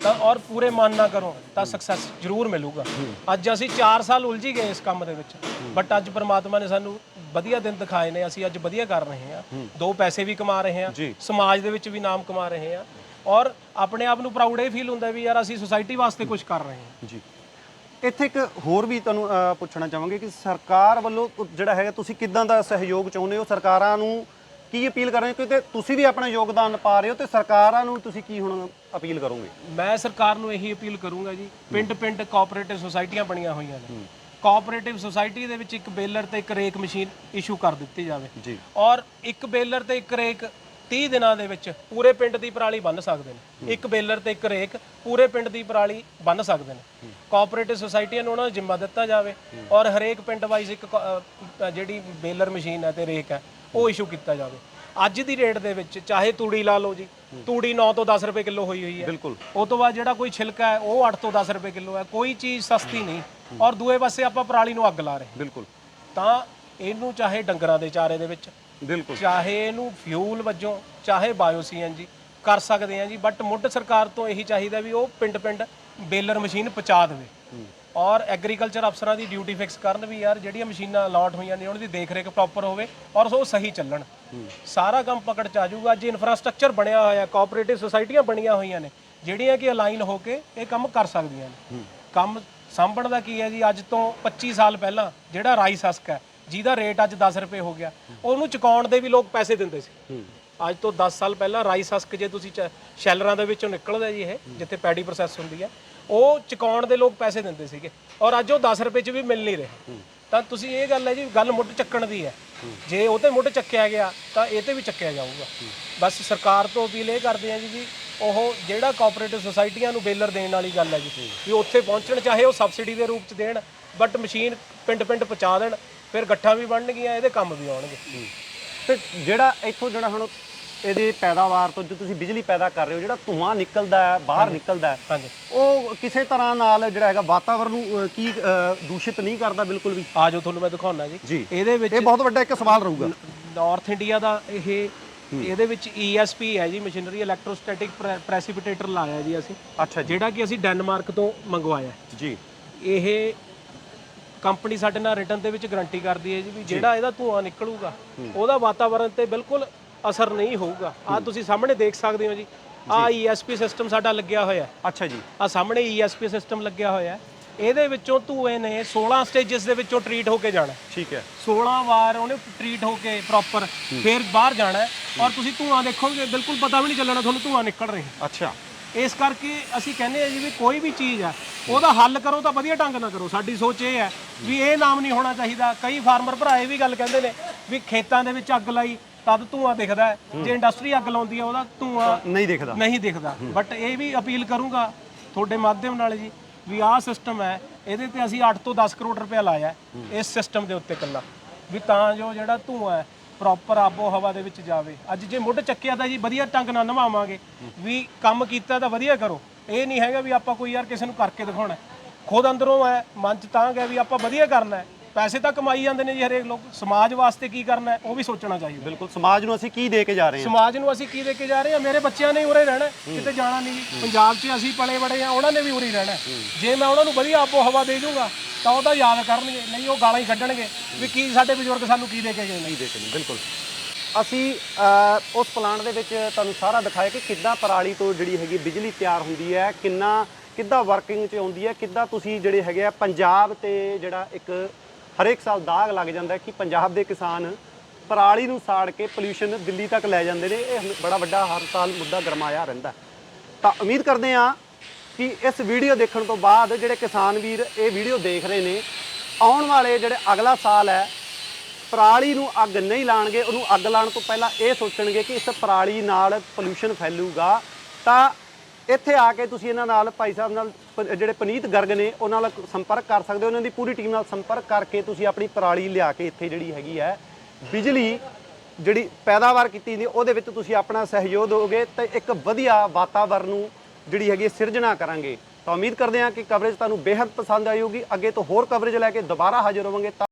ਤਾਂ ਔਰ ਪੂਰੇ ਮਨ ਨਾਲ ਕਰੋ ਤਾਂ ਸਕਸੈਸ ਜ਼ਰੂਰ ਮਿਲੂਗਾ। ਅੱਜ ਅਸੀਂ 4 ਸਾਲ ਉਲਝੀ ਗਏ ਇਸ ਕੰਮ ਦੇ ਵਿੱਚ ਬਟ ਅੱਜ ਪ੍ਰਮਾਤਮਾ ਨੇ ਸਾਨੂੰ ਵਧੀਆ ਦਿਨ ਦਿਖਾਏ ਨੇ ਅਸੀਂ ਅੱਜ ਵਧੀਆ ਕਰ ਰਹੇ ਹਾਂ। ਦੋ ਪੈਸੇ ਵੀ ਕਮਾ ਰਹੇ ਹਾਂ। ਸਮਾਜ ਦੇ ਵਿੱਚ ਵੀ ਨਾਮ ਕਮਾ ਰਹੇ ਹਾਂ ਔਰ ਆਪਣੇ ਆਪ ਨੂੰ ਪ੍ਰਾਊਡ ਇਹ ਫੀਲ ਹੁੰਦਾ ਵੀ ਯਾਰ ਅਸੀਂ ਸੁਸਾਇਟੀ ਵਾਸਤੇ ਕੁਝ ਕਰ ਰਹੇ ਹਾਂ। ਜੀ। ਇੱਥੇ ਇੱਕ ਹੋਰ ਵੀ ਤੁਹਾਨੂੰ ਪੁੱਛਣਾ ਚਾਹਾਂਗੇ ਕਿ ਸਰਕਾਰ ਵੱਲੋਂ ਜਿਹੜਾ ਹੈਗਾ ਤੁਸੀਂ ਕਿੱਦਾਂ ਦਾ ਸਹਿਯੋਗ ਚਾਹੁੰਦੇ ਹੋ? ਸਰਕਾਰਾਂ ਨੂੰ ਕੀ ਅਪੀਲ ਕਰ ਰਹੇ ਹੋ? ਕਿਉਂਕਿ ਤੁਸੀਂ ਵੀ ਆਪਣਾ ਯੋਗਦਾਨ ਪਾ ਰਹੇ ਹੋ ਤੇ ਸਰਕਾਰਾਂ ਨੂੰ ਤੁਸੀਂ ਕੀ ਹੁਣ ਅਪੀਲ ਕਰੋਗੇ? ਮੈਂ ਸਰਕਾਰ ਨੂੰ ਇਹੀ ਅਪੀਲ ਕਰੂੰਗਾ ਜੀ ਪਿੰਡ ਪਿੰਡ ਕੋਆਪਰੇਟਿਵ ਸੁਸਾਇਟੀਆਂ ਬਣੀਆਂ ਹੋਈਆਂ ਨੇ। ਕੋਆਪਰੇਟਿਵ ਸੁਸਾਇਟੀ ਦੇ ਵਿੱਚ ਇੱਕ ਬੇਲਰ ਤੇ ਇੱਕ ਰੇਕ ਮਸ਼ੀਨ ਇਸ਼ੂ ਕਰ ਦਿੱਤੀ ਜਾਵੇ। ਜੀ। ਔਰ ਇੱਕ ਬੇਲਰ ਤੇ ਇੱਕ ਰੇਕ 30 ਦਿਨਾਂ ਦੇ ਵਿੱਚ ਪੂਰੇ ਪਿੰਡ ਦੀ ਪਰਾਲੀ ਬੰਨ ਸਕਦੇ ਨੇ। ਇੱਕ ਬੇਲਰ ਤੇ ਇੱਕ ਰੇਕ ਪੂਰੇ ਪਿੰਡ ਦੀ ਪਰਾਲੀ ਬੰਨ ਸਕਦੇ ਨੇ। ਕੋਆਪਰੇਟਿਵ ਸੁਸਾਇਟੀਆਂ ਨੂੰ ਉਹਨਾਂ ਨੂੰ ਜਿੰਮਾ ਦਿੱਤਾ ਜਾਵੇ ਔਰ ਹਰੇਕ ਪਿੰਡ ਵਾਈਜ਼ ਇੱਕ ਕੋ- ਜਿਹੜੀ ਬੇਲਰ ਮਸ਼ੀਨ ਹੈ ਤੇ ਰੇਕ ਹੈ ਉਹ ਇਸ਼ੂ ਕੀਤਾ ਜਾਵੇ। ਅੱਜ ਦੀ ਰੇਟ ਦੇ ਵਿੱਚ ਚਾਹੇ ਤੂੜੀ ਲਾ ਲਓ ਜੀ ਤੂੜੀ 9 ਤੋਂ 10 ਰੁਪਏ ਕਿਲੋ ਹੋਈ ਹੋਈ ਹੈ। ਬਿਲਕੁਲ। ਉਹ ਤੋਂ ਬਾਅਦ ਜਿਹੜਾ ਕੋਈ ਛਿਲਕਾ ਹੈ ਉਹ 8 ਤੋਂ 10 ਰੁਪਏ ਕਿਲੋ ਹੈ। ਕੋਈ ਚੀਜ਼ ਸਸਤੀ ਨਹੀਂ। ਔਰ ਦੂਏ ਪਾਸੇ ਆਪਾਂ ਪਰਾਲੀ ਨੂੰ ਅੱਗ ਲਾ ਰਹੇ ਬਿਲਕੁਲ। ਤਾਂ ਇਹਨੂੰ ਚਾਹੇ ਡੰਗਰਾਂ ਦੇ ਚਾਰੇ ਦੇ ਵਿੱਚ ਬਿਲਕੁਲ। ਚਾਹੇ ਇਹਨੂੰ ਫਿਊਲ ਵਜੋਂ ਚਾਹੇ ਬਾਇਓ ਸੀਐਨਜੀ ਕਰ ਸਕਦੇ ਆ ਜੀ। ਬਟ ਮੁੱਢ ਸਰਕਾਰ ਤੋਂ ਇਹੀ ਚਾਹੀਦਾ ਵੀ ਉਹ ਪਿੰਡ ਪਿੰਡ ਬੇਲਰ ਮਸ਼ੀਨ ਪਹੁੰਚਾ ਦੇਵੇ। ਔਰ ਐਗਰੀਕਲਚਰ ਅਫਸਰਾਂ ਦੀ ਡਿਊਟੀ ਫਿਕਸ ਕਰਨ ਵੀ ਯਾਰ ਜਿਹੜੀਆਂ ਮਸ਼ੀਨਾਂ ਅਲਾਟ ਹੋਈਆਂ ਨੇ ਉਹਨਾਂ ਦੀ ਦੇਖ ਰੇਖ ਪ੍ਰੋਪਰ ਹੋਵੇ ਔਰ ਉਹ ਸਹੀ ਚੱਲਣ। ਸਾਰਾ ਕੰਮ ਪਕੜ ਚ ਆ ਜਾਊਗਾ। ਅੱਜ ਇਨਫਰਾਸਟ੍ਰਕਚਰ ਬਣਿਆ ਹੋਇਆ ਕੋਆਪਰੇਟਿਵ ਸੁਸਾਇਟੀਆਂ ਬਣੀਆਂ ਹੋਈਆਂ ਨੇ ਜਿਹੜੀਆਂ ਕਿ ਅਲਾਈਨ ਹੋ ਕੇ ਇਹ ਕੰਮ ਕਰ ਸਕਦੀਆਂ ਨੇ। ਕੰਮ ਸਾਂਭਣ ਦਾ ਕੀ ਹੈ ਜੀ? ਅੱਜ ਤੋਂ 25 ਸਾਲ ਪਹਿਲਾਂ ਜਿਹੜਾ ਰਾਈਸ ਹਸਕ ਹੈ ਜਿਹਦਾ ਰੇਟ ਅੱਜ 10 ਰੁਪਏ ਹੋ ਗਿਆ ਉਹਨੂੰ ਚੁਕਾਉਣ ਦੇ ਵੀ ਲੋਕ ਪੈਸੇ ਦਿੰਦੇ ਸੀ। ਅੱਜ ਤੋਂ 10 ਸਾਲ ਪਹਿਲਾਂ ਰਾਈਸ ਹਸਕ ਜੇ ਤੁਸੀਂ ਸ਼ੈਲਰਾਂ ਦੇ ਵਿੱਚੋਂ ਨਿਕਲਦਾ ਜੀ ਇਹ ਜਿੱਥੇ ਪੈਡੀ ਪ੍ਰੋਸੈਸ ਹੁੰਦੀ ਹੈ ਉਹ ਚੁਕਾਉਣ ਦੇ ਲੋਕ ਪੈਸੇ ਦਿੰਦੇ ਸੀਗੇ। ਔਰ ਅੱਜ ਉਹ 10 ਰੁਪਏ 'ਚ ਵੀ ਮਿਲ ਨਹੀਂ ਰਿਹਾ। ਤਾਂ ਤੁਸੀਂ ਇਹ ਗੱਲ ਹੈ ਜੀ ਗੱਲ ਮੁੱਢ ਚੱਕਣ ਦੀ ਹੈ। ਜੇ ਉਹ ਤੇ ਮੁੱਢ ਚੱਕਿਆ ਗਿਆ ਤਾਂ ਇਹ ਤੇ ਵੀ ਚੱਕਿਆ ਜਾਊਗਾ। ਬਸ ਸਰਕਾਰ ਤੋਂ ਅਪੀਲ ਇਹ ਕਰਦੇ ਆ ਜੀ ਵੀ ਉਹ ਜਿਹੜਾ ਕੋਆਪਰੇਟਿਵ ਸੁਸਾਇਟੀਆਂ ਨੂੰ ਬੇਲਰ ਦੇਣ ਵਾਲੀ ਗੱਲ ਹੈ ਜੀ ਵੀ ਉੱਥੇ ਪਹੁੰਚਣ ਚਾਹੇ ਉਹ ਸਬਸਿਡੀ ਦੇ ਰੂਪ 'ਚ ਦੇਣ ਬਟ ਮਸ਼ੀਨ ਪਿੰਡ ਪਿੰਡ ਪਹੁੰਚਾ ਦੇਣ ਫਿਰ ਗੱਠਾਂ ਵੀ ਬਣਨਗੀਆਂ ਇਹਦੇ ਕੰਮ ਵੀ ਆਉਣਗੇ। ਤੇ ਜਿਹੜਾ ਇੱਥੋਂ ਜਿਹੜਾ ਹੁਣ ਇਹਦੀ ਪੈਦਾਵਾਰ ਤੋਂ ਜੋ ਤੁਸੀਂ ਬਿਜਲੀ ਪੈਦਾ ਕਰ ਰਹੇ ਹੋ ਜਿਹੜਾ ਧੂਆਂ ਨਿਕਲਦਾ ਹੈ ਬਾਹਰ ਨਿਕਲਦਾ ਹੈ ਹਾਂਜੀ। ਉਹ ਕਿਸੇ ਤਰ੍ਹਾਂ ਨਾਲ ਜਿਹੜਾ ਹੈਗਾ ਵਾਤਾਵਰਣ ਨੂੰ ਅਹ, ਕੀ ਅਹ, ਦੂਸ਼ਿਤ ਨਹੀਂ ਕਰਦਾ ਬਿਲਕੁਲ ਵੀ? ਆ ਜਾਓ ਤੁਹਾਨੂੰ ਮੈਂ ਦਿਖਾਉਣਾ ਜੀ। ਜੀ। ਇਹਦੇ ਵਿੱਚ ਇਹ ਬਹੁਤ ਵੱਡਾ ਇੱਕ ਸਵਾਲ ਰਹੂਗਾ। ਨਾਰਥ ਇੰਡੀਆ ਦਾ ਇਹ ਇਹਦੇ ਵਿੱਚ ESP ਹੈ ਜੀ ਮਸ਼ੀਨਰੀ ਇਲੈਕਟ੍ਰੋਸਟੈਟਿਕ ਪ੍ਰੈਸਿਪਿਟੇਟਰ ਲਾਇਆ ਜੀ ਅਸੀਂ। ਅੱਛਾ ਜੀ। ਜਿਹੜਾ ਕਿ ਅਸੀਂ ਡੈਨਮਾਰਕ ਤੋਂ ਮੰਗਵਾਇਆ ਜੀ। ਇਹ ਕੰਪਨੀ ਸਾਡੇ ਨਾਲ ਰਿਟਰਨ ਦੇ ਵਿੱਚ ਗਾਰੰਟੀ ਕਰਦੀ ਹੈ ਜੀ ਵੀ ਜਿਹੜਾ ਇਹਦਾ ਧੂਆਂ ਨਿਕਲੂਗਾ ਉਹਦਾ ਵਾਤਾਵਰਣ ਤੇ ਬਿਲਕੁਲ ਅਸਰ ਨਹੀਂ ਹੋਊਗਾ। ਆ ਤੁਸੀਂ ਸਾਹਮਣੇ ਦੇਖ ਸਕਦੇ ਹੋ ਜੀ। ਆ ESP ਸਿਸਟਮ ਸਾਡਾ ਲੱਗਿਆ ਹੋਇਆ ਹੈ। ਅੱਛਾ ਜੀ। ਆ ਸਾਹਮਣੇ ESP ਸਿਸਟਮ ਲੱਗਿਆ ਹੋਇਆ ਹੈ। ਇਹਦੇ ਵਿੱਚੋਂ ਧੂਏ ਨੇ 16 ਸਟੇजेस ਦੇ ਵਿੱਚੋਂ ਟਰੀਟ ਹੋ ਕੇ ਜਾਣਾ। ਠੀਕ ਹੈ। 16 ਵਾਰ ਉਹਨੇ ਟਰੀਟ ਹੋ ਕੇ ਪ੍ਰੋਪਰ ਫਿਰ ਬਾਹਰ ਜਾਣਾ ਹੈ। ਔਰ ਤੁਸੀਂ ਧੂਆਂ ਦੇਖੋਗੇ ਬਿਲਕੁਲ ਪਤਾ ਵੀ ਨਹੀਂ ਚੱਲਣਾ ਤੁਹਾਨੂੰ ਧੂਆਂ ਨਿਕਲ ਰਿਹਾ ਅੱਛਾ। ਇਸ ਕਰਕੇ ਅਸੀਂ ਕਹਿੰਦੇ ਆ ਜੀ ਵੀ ਕੋਈ ਵੀ ਚੀਜ਼ ਆ ਉਹਦਾ ਹੱਲ ਕਰੋ ਤਾਂ ਵਧੀਆ ਢੰਗ ਨਾਲ ਕਰੋ। ਸਾਡੀ ਸੋਚ ਇਹ ਹੈ ਵੀ ਇਹ ਨਾਮ ਨਹੀਂ ਹੋਣਾ ਚਾਹੀਦਾ। ਕਈ ਫਾਰਮਰ ਭਰਾ ਇਹ ਵੀ ਗੱਲ ਕਹਿੰਦੇ ਨੇ ਵੀ ਖੇਤਾਂ ਦੇ ਵਿੱਚ ਅੱਗ ਲਾਈ ਤਦ ਧੂਆਂ ਦਿਖਦਾ ਜੇ ਇੰਡਸਟਰੀ ਅੱਗ ਲਾਉਂਦੀ ਹੈ ਉਹਦਾ ਧੂਆਂ ਨਹੀਂ ਦਿਖਦਾ। ਨਹੀਂ ਦਿਖਦਾ। ਬਟ ਇਹ ਵੀ ਅਪੀਲ ਕਰੂੰਗਾ ਤੁਹਾਡੇ ਮਾਧਿਅਮ ਨਾਲ ਜੀ ਵੀ ਆਹ ਸਿਸਟਮ ਹੈ ਇਹਦੇ ਤੇ ਅਸੀਂ 8 ਤੋਂ 10 ਕਰੋੜ ਰੁਪਏ ਲਾਇਆ ਹੈ, ਇਸ ਸਿਸਟਮ ਦੇ ਉੱਤੇ ਇਕੱਲਾ। ਵੀ ਤਾਂ ਜੋ ਜਿਹੜਾ ਧੂਆਂ ਹੈ ਪ੍ਰੋਪਰ ਆਬੋ ਹਵਾ ਦੇ ਵਿੱਚ ਜਾਵੇ। ਅੱਜ ਜੇ ਮੁੱਢ ਚੱਕਿਆ ਤਾਂ ਜੀ ਵਧੀਆ ਢੰਗ ਨਾਲ ਨਿਭਾਵਾਂਗੇ ਵੀ ਕੰਮ ਕੀਤਾ ਤਾਂ ਵਧੀਆ ਕਰੋ। ਇਹ ਨਹੀਂ ਹੈਗਾ ਵੀ ਆਪਾਂ ਕੋਈ ਯਾਰ ਕਿਸੇ ਨੂੰ ਕਰਕੇ ਦਿਖਾਉਣਾ ਖੁਦ ਅੰਦਰੋਂ ਹੈ ਮਨ ਚ ਤਾਂ ਗਿਆ ਵੀ ਆਪਾਂ ਵਧੀਆ ਕਰਨਾ ਹੈ। ਪੈਸੇ ਤਾਂ ਕਮਾਈ ਜਾਂਦੇ ਨੇ ਜੀ ਹਰੇਕ ਲੋਕ। ਸਮਾਜ ਵਾਸਤੇ ਕੀ ਕਰਨਾ ਹੈ ਉਹ ਵੀ ਸੋਚਣਾ ਚਾਹੀਦਾ। ਬਿਲਕੁਲ ਸਮਾਜ ਨੂੰ ਅਸੀਂ ਕੀ ਦੇ ਕੇ ਜਾ ਰਹੇ ਹਾਂ? ਸਮਾਜ ਨੂੰ ਅਸੀਂ ਕੀ ਦੇ ਕੇ ਜਾ ਰਹੇ ਹਾਂ? ਮੇਰੇ ਬੱਚਿਆਂ ਨੇ ਉਰੇ ਰਹਿਣਾ ਹੈ, ਕਿਤੇ ਜਾਣਾ ਨਹੀਂ। ਜੀ ਪੰਜਾਬ 'ਚ ਅਸੀਂ ਪਲੇ ਬੜੇ ਆ ਉਹਨਾਂ ਨੇ ਵੀ ਉਰੇ ਰਹਿਣਾ ਹੈ। ਜੇ ਮੈਂ ਉਹਨਾਂ ਨੂੰ ਵਧੀਆ ਆਪੋ ਹਵਾ ਦੇ ਦੂੰਗਾ ਤਾਂ ਉਹਦਾ ਯਾਦ ਕਰਨਗੇ ਨਹੀਂ ਉਹ ਗਾਲਾਂ ਹੀ ਕੱਢਣਗੇ ਵੀ ਕੀ ਸਾਡੇ ਬਜ਼ੁਰਗ ਸਾਨੂੰ ਕੀ ਦੇ ਕੇ ਗਏ ਨੇ। ਨਹੀਂ ਦੇ ਕੇ ਨਹੀਂ ਬਿਲਕੁਲ। ਅਸੀਂ ਉਸ ਪਲਾਂਟ ਦੇ ਵਿੱਚ ਤੁਹਾਨੂੰ ਸਾਰਾ ਦਿਖਾਇਆ ਕਿ ਕਿੱਦਾਂ ਪਰਾਲੀ ਤੋਂ ਜਿਹੜੀ ਹੈਗੀ ਬਿਜਲੀ ਤਿਆਰ ਹੁੰਦੀ ਹੈ ਕਿੰਨਾ ਕਿੱਦਾਂ ਵਰਕਿੰਗ 'ਚ ਆਉਂਦੀ ਹੈ ਕਿੱਦਾਂ ਤੁਸੀਂ ਜਿਹੜੇ ਹੈਗੇ ਆ ਪੰਜਾਬ ਤੇ ਜਿਹੜਾ ਇੱਕ ਹਰੇਕ ਸਾਲ ਦਾਗ ਲੱਗ ਜਾਂਦਾ ਕਿ ਪੰਜਾਬ ਦੇ ਕਿਸਾਨ ਪਰਾਲੀ ਨੂੰ ਸਾੜ ਕੇ ਪੋਲਿਊਸ਼ਨ ਦਿੱਲੀ ਤੱਕ ਲੈ ਜਾਂਦੇ ਨੇ। ਇਹ ਬੜਾ ਵੱਡਾ ਹਰ ਸਾਲ ਮੁੱਦਾ ਗਰਮਾਇਆ ਰਹਿੰਦਾ ਤਾਂ ਉਮੀਦ ਕਰਦੇ ਹਾਂ ਕਿ ਇਸ ਵੀਡੀਓ ਦੇਖਣ ਤੋਂ ਬਾਅਦ ਜਿਹੜੇ ਕਿਸਾਨ ਵੀਰ ਇਹ ਵੀਡੀਓ ਦੇਖ ਰਹੇ ਨੇ, ਆਉਣ ਵਾਲੇ ਜਿਹੜੇ ਅਗਲਾ ਸਾਲ ਹੈ, ਪਰਾਲੀ ਨੂੰ ਅੱਗ ਨਹੀਂ ਲਾਣਗੇ, ਉਹਨੂੰ ਅੱਗ ਲਾਉਣ ਤੋਂ ਪਹਿਲਾਂ ਇਹ ਸੋਚਣਗੇ ਕਿ ਇਸ ਪਰਾਲੀ ਨਾਲ ਪੋਲੂਸ਼ਨ ਫੈਲੂਗਾ। ਤਾਂ ਇੱਥੇ ਆ ਕੇ ਤੁਸੀਂ ਇਹਨਾਂ ਨਾਲ ਭਾਈ ਸਾਹਿਬ ਨਾਲ ਪ- ਜਿਹੜੇ ਪਨੀਤ ਗਰਗ ਨੇ, ਉਹਨਾਂ ਨਾਲ ਸੰਪਰਕ ਕਰ ਸਕਦੇ ਹੋ। ਉਹਨਾਂ ਦੀ ਪੂਰੀ ਟੀਮ ਨਾਲ ਸੰਪਰਕ ਕਰਕੇ ਤੁਸੀਂ ਆਪਣੀ ਪਰਾਲੀ ਲਿਆ ਕੇ ਇੱਥੇ ਜਿਹੜੀ ਹੈਗੀ ਹੈ, ਬਿਜਲੀ ਜਿਹੜੀ ਪੈਦਾਵਾਰ ਕੀਤੀ ਜਾਂਦੀ, ਉਹਦੇ ਵਿੱਚ ਤੁਸੀਂ ਆਪਣਾ ਸਹਿਯੋਗ ਦਿਓਗੇ ਤੇ ਇੱਕ ਵਧੀਆ ਵਾਤਾਵਰਨ ਨੂੰ ਜਿਹੜੀ ਹੈਗੀ ਹੈ, ਸਿਰਜਣਾ ਕਰਾਂਗੇ। ਤਾਂ ਉਮੀਦ ਕਰਦੇ ਹਾਂ ਕਿ ਕਵਰੇਜ ਤੁਹਾਨੂੰ ਬੇहद ਪਸੰਦ ਆਈ ਹੋਗੀ ਅੱਗੇ ਤੋਂ ਹੋਰ ਕਵਰੇਜ ਲੈ ਕੇ ਦੁਬਾਰਾ ਹਾਜ਼ਰ ਹੋਵਾਂਗੇ। ਤਾਂ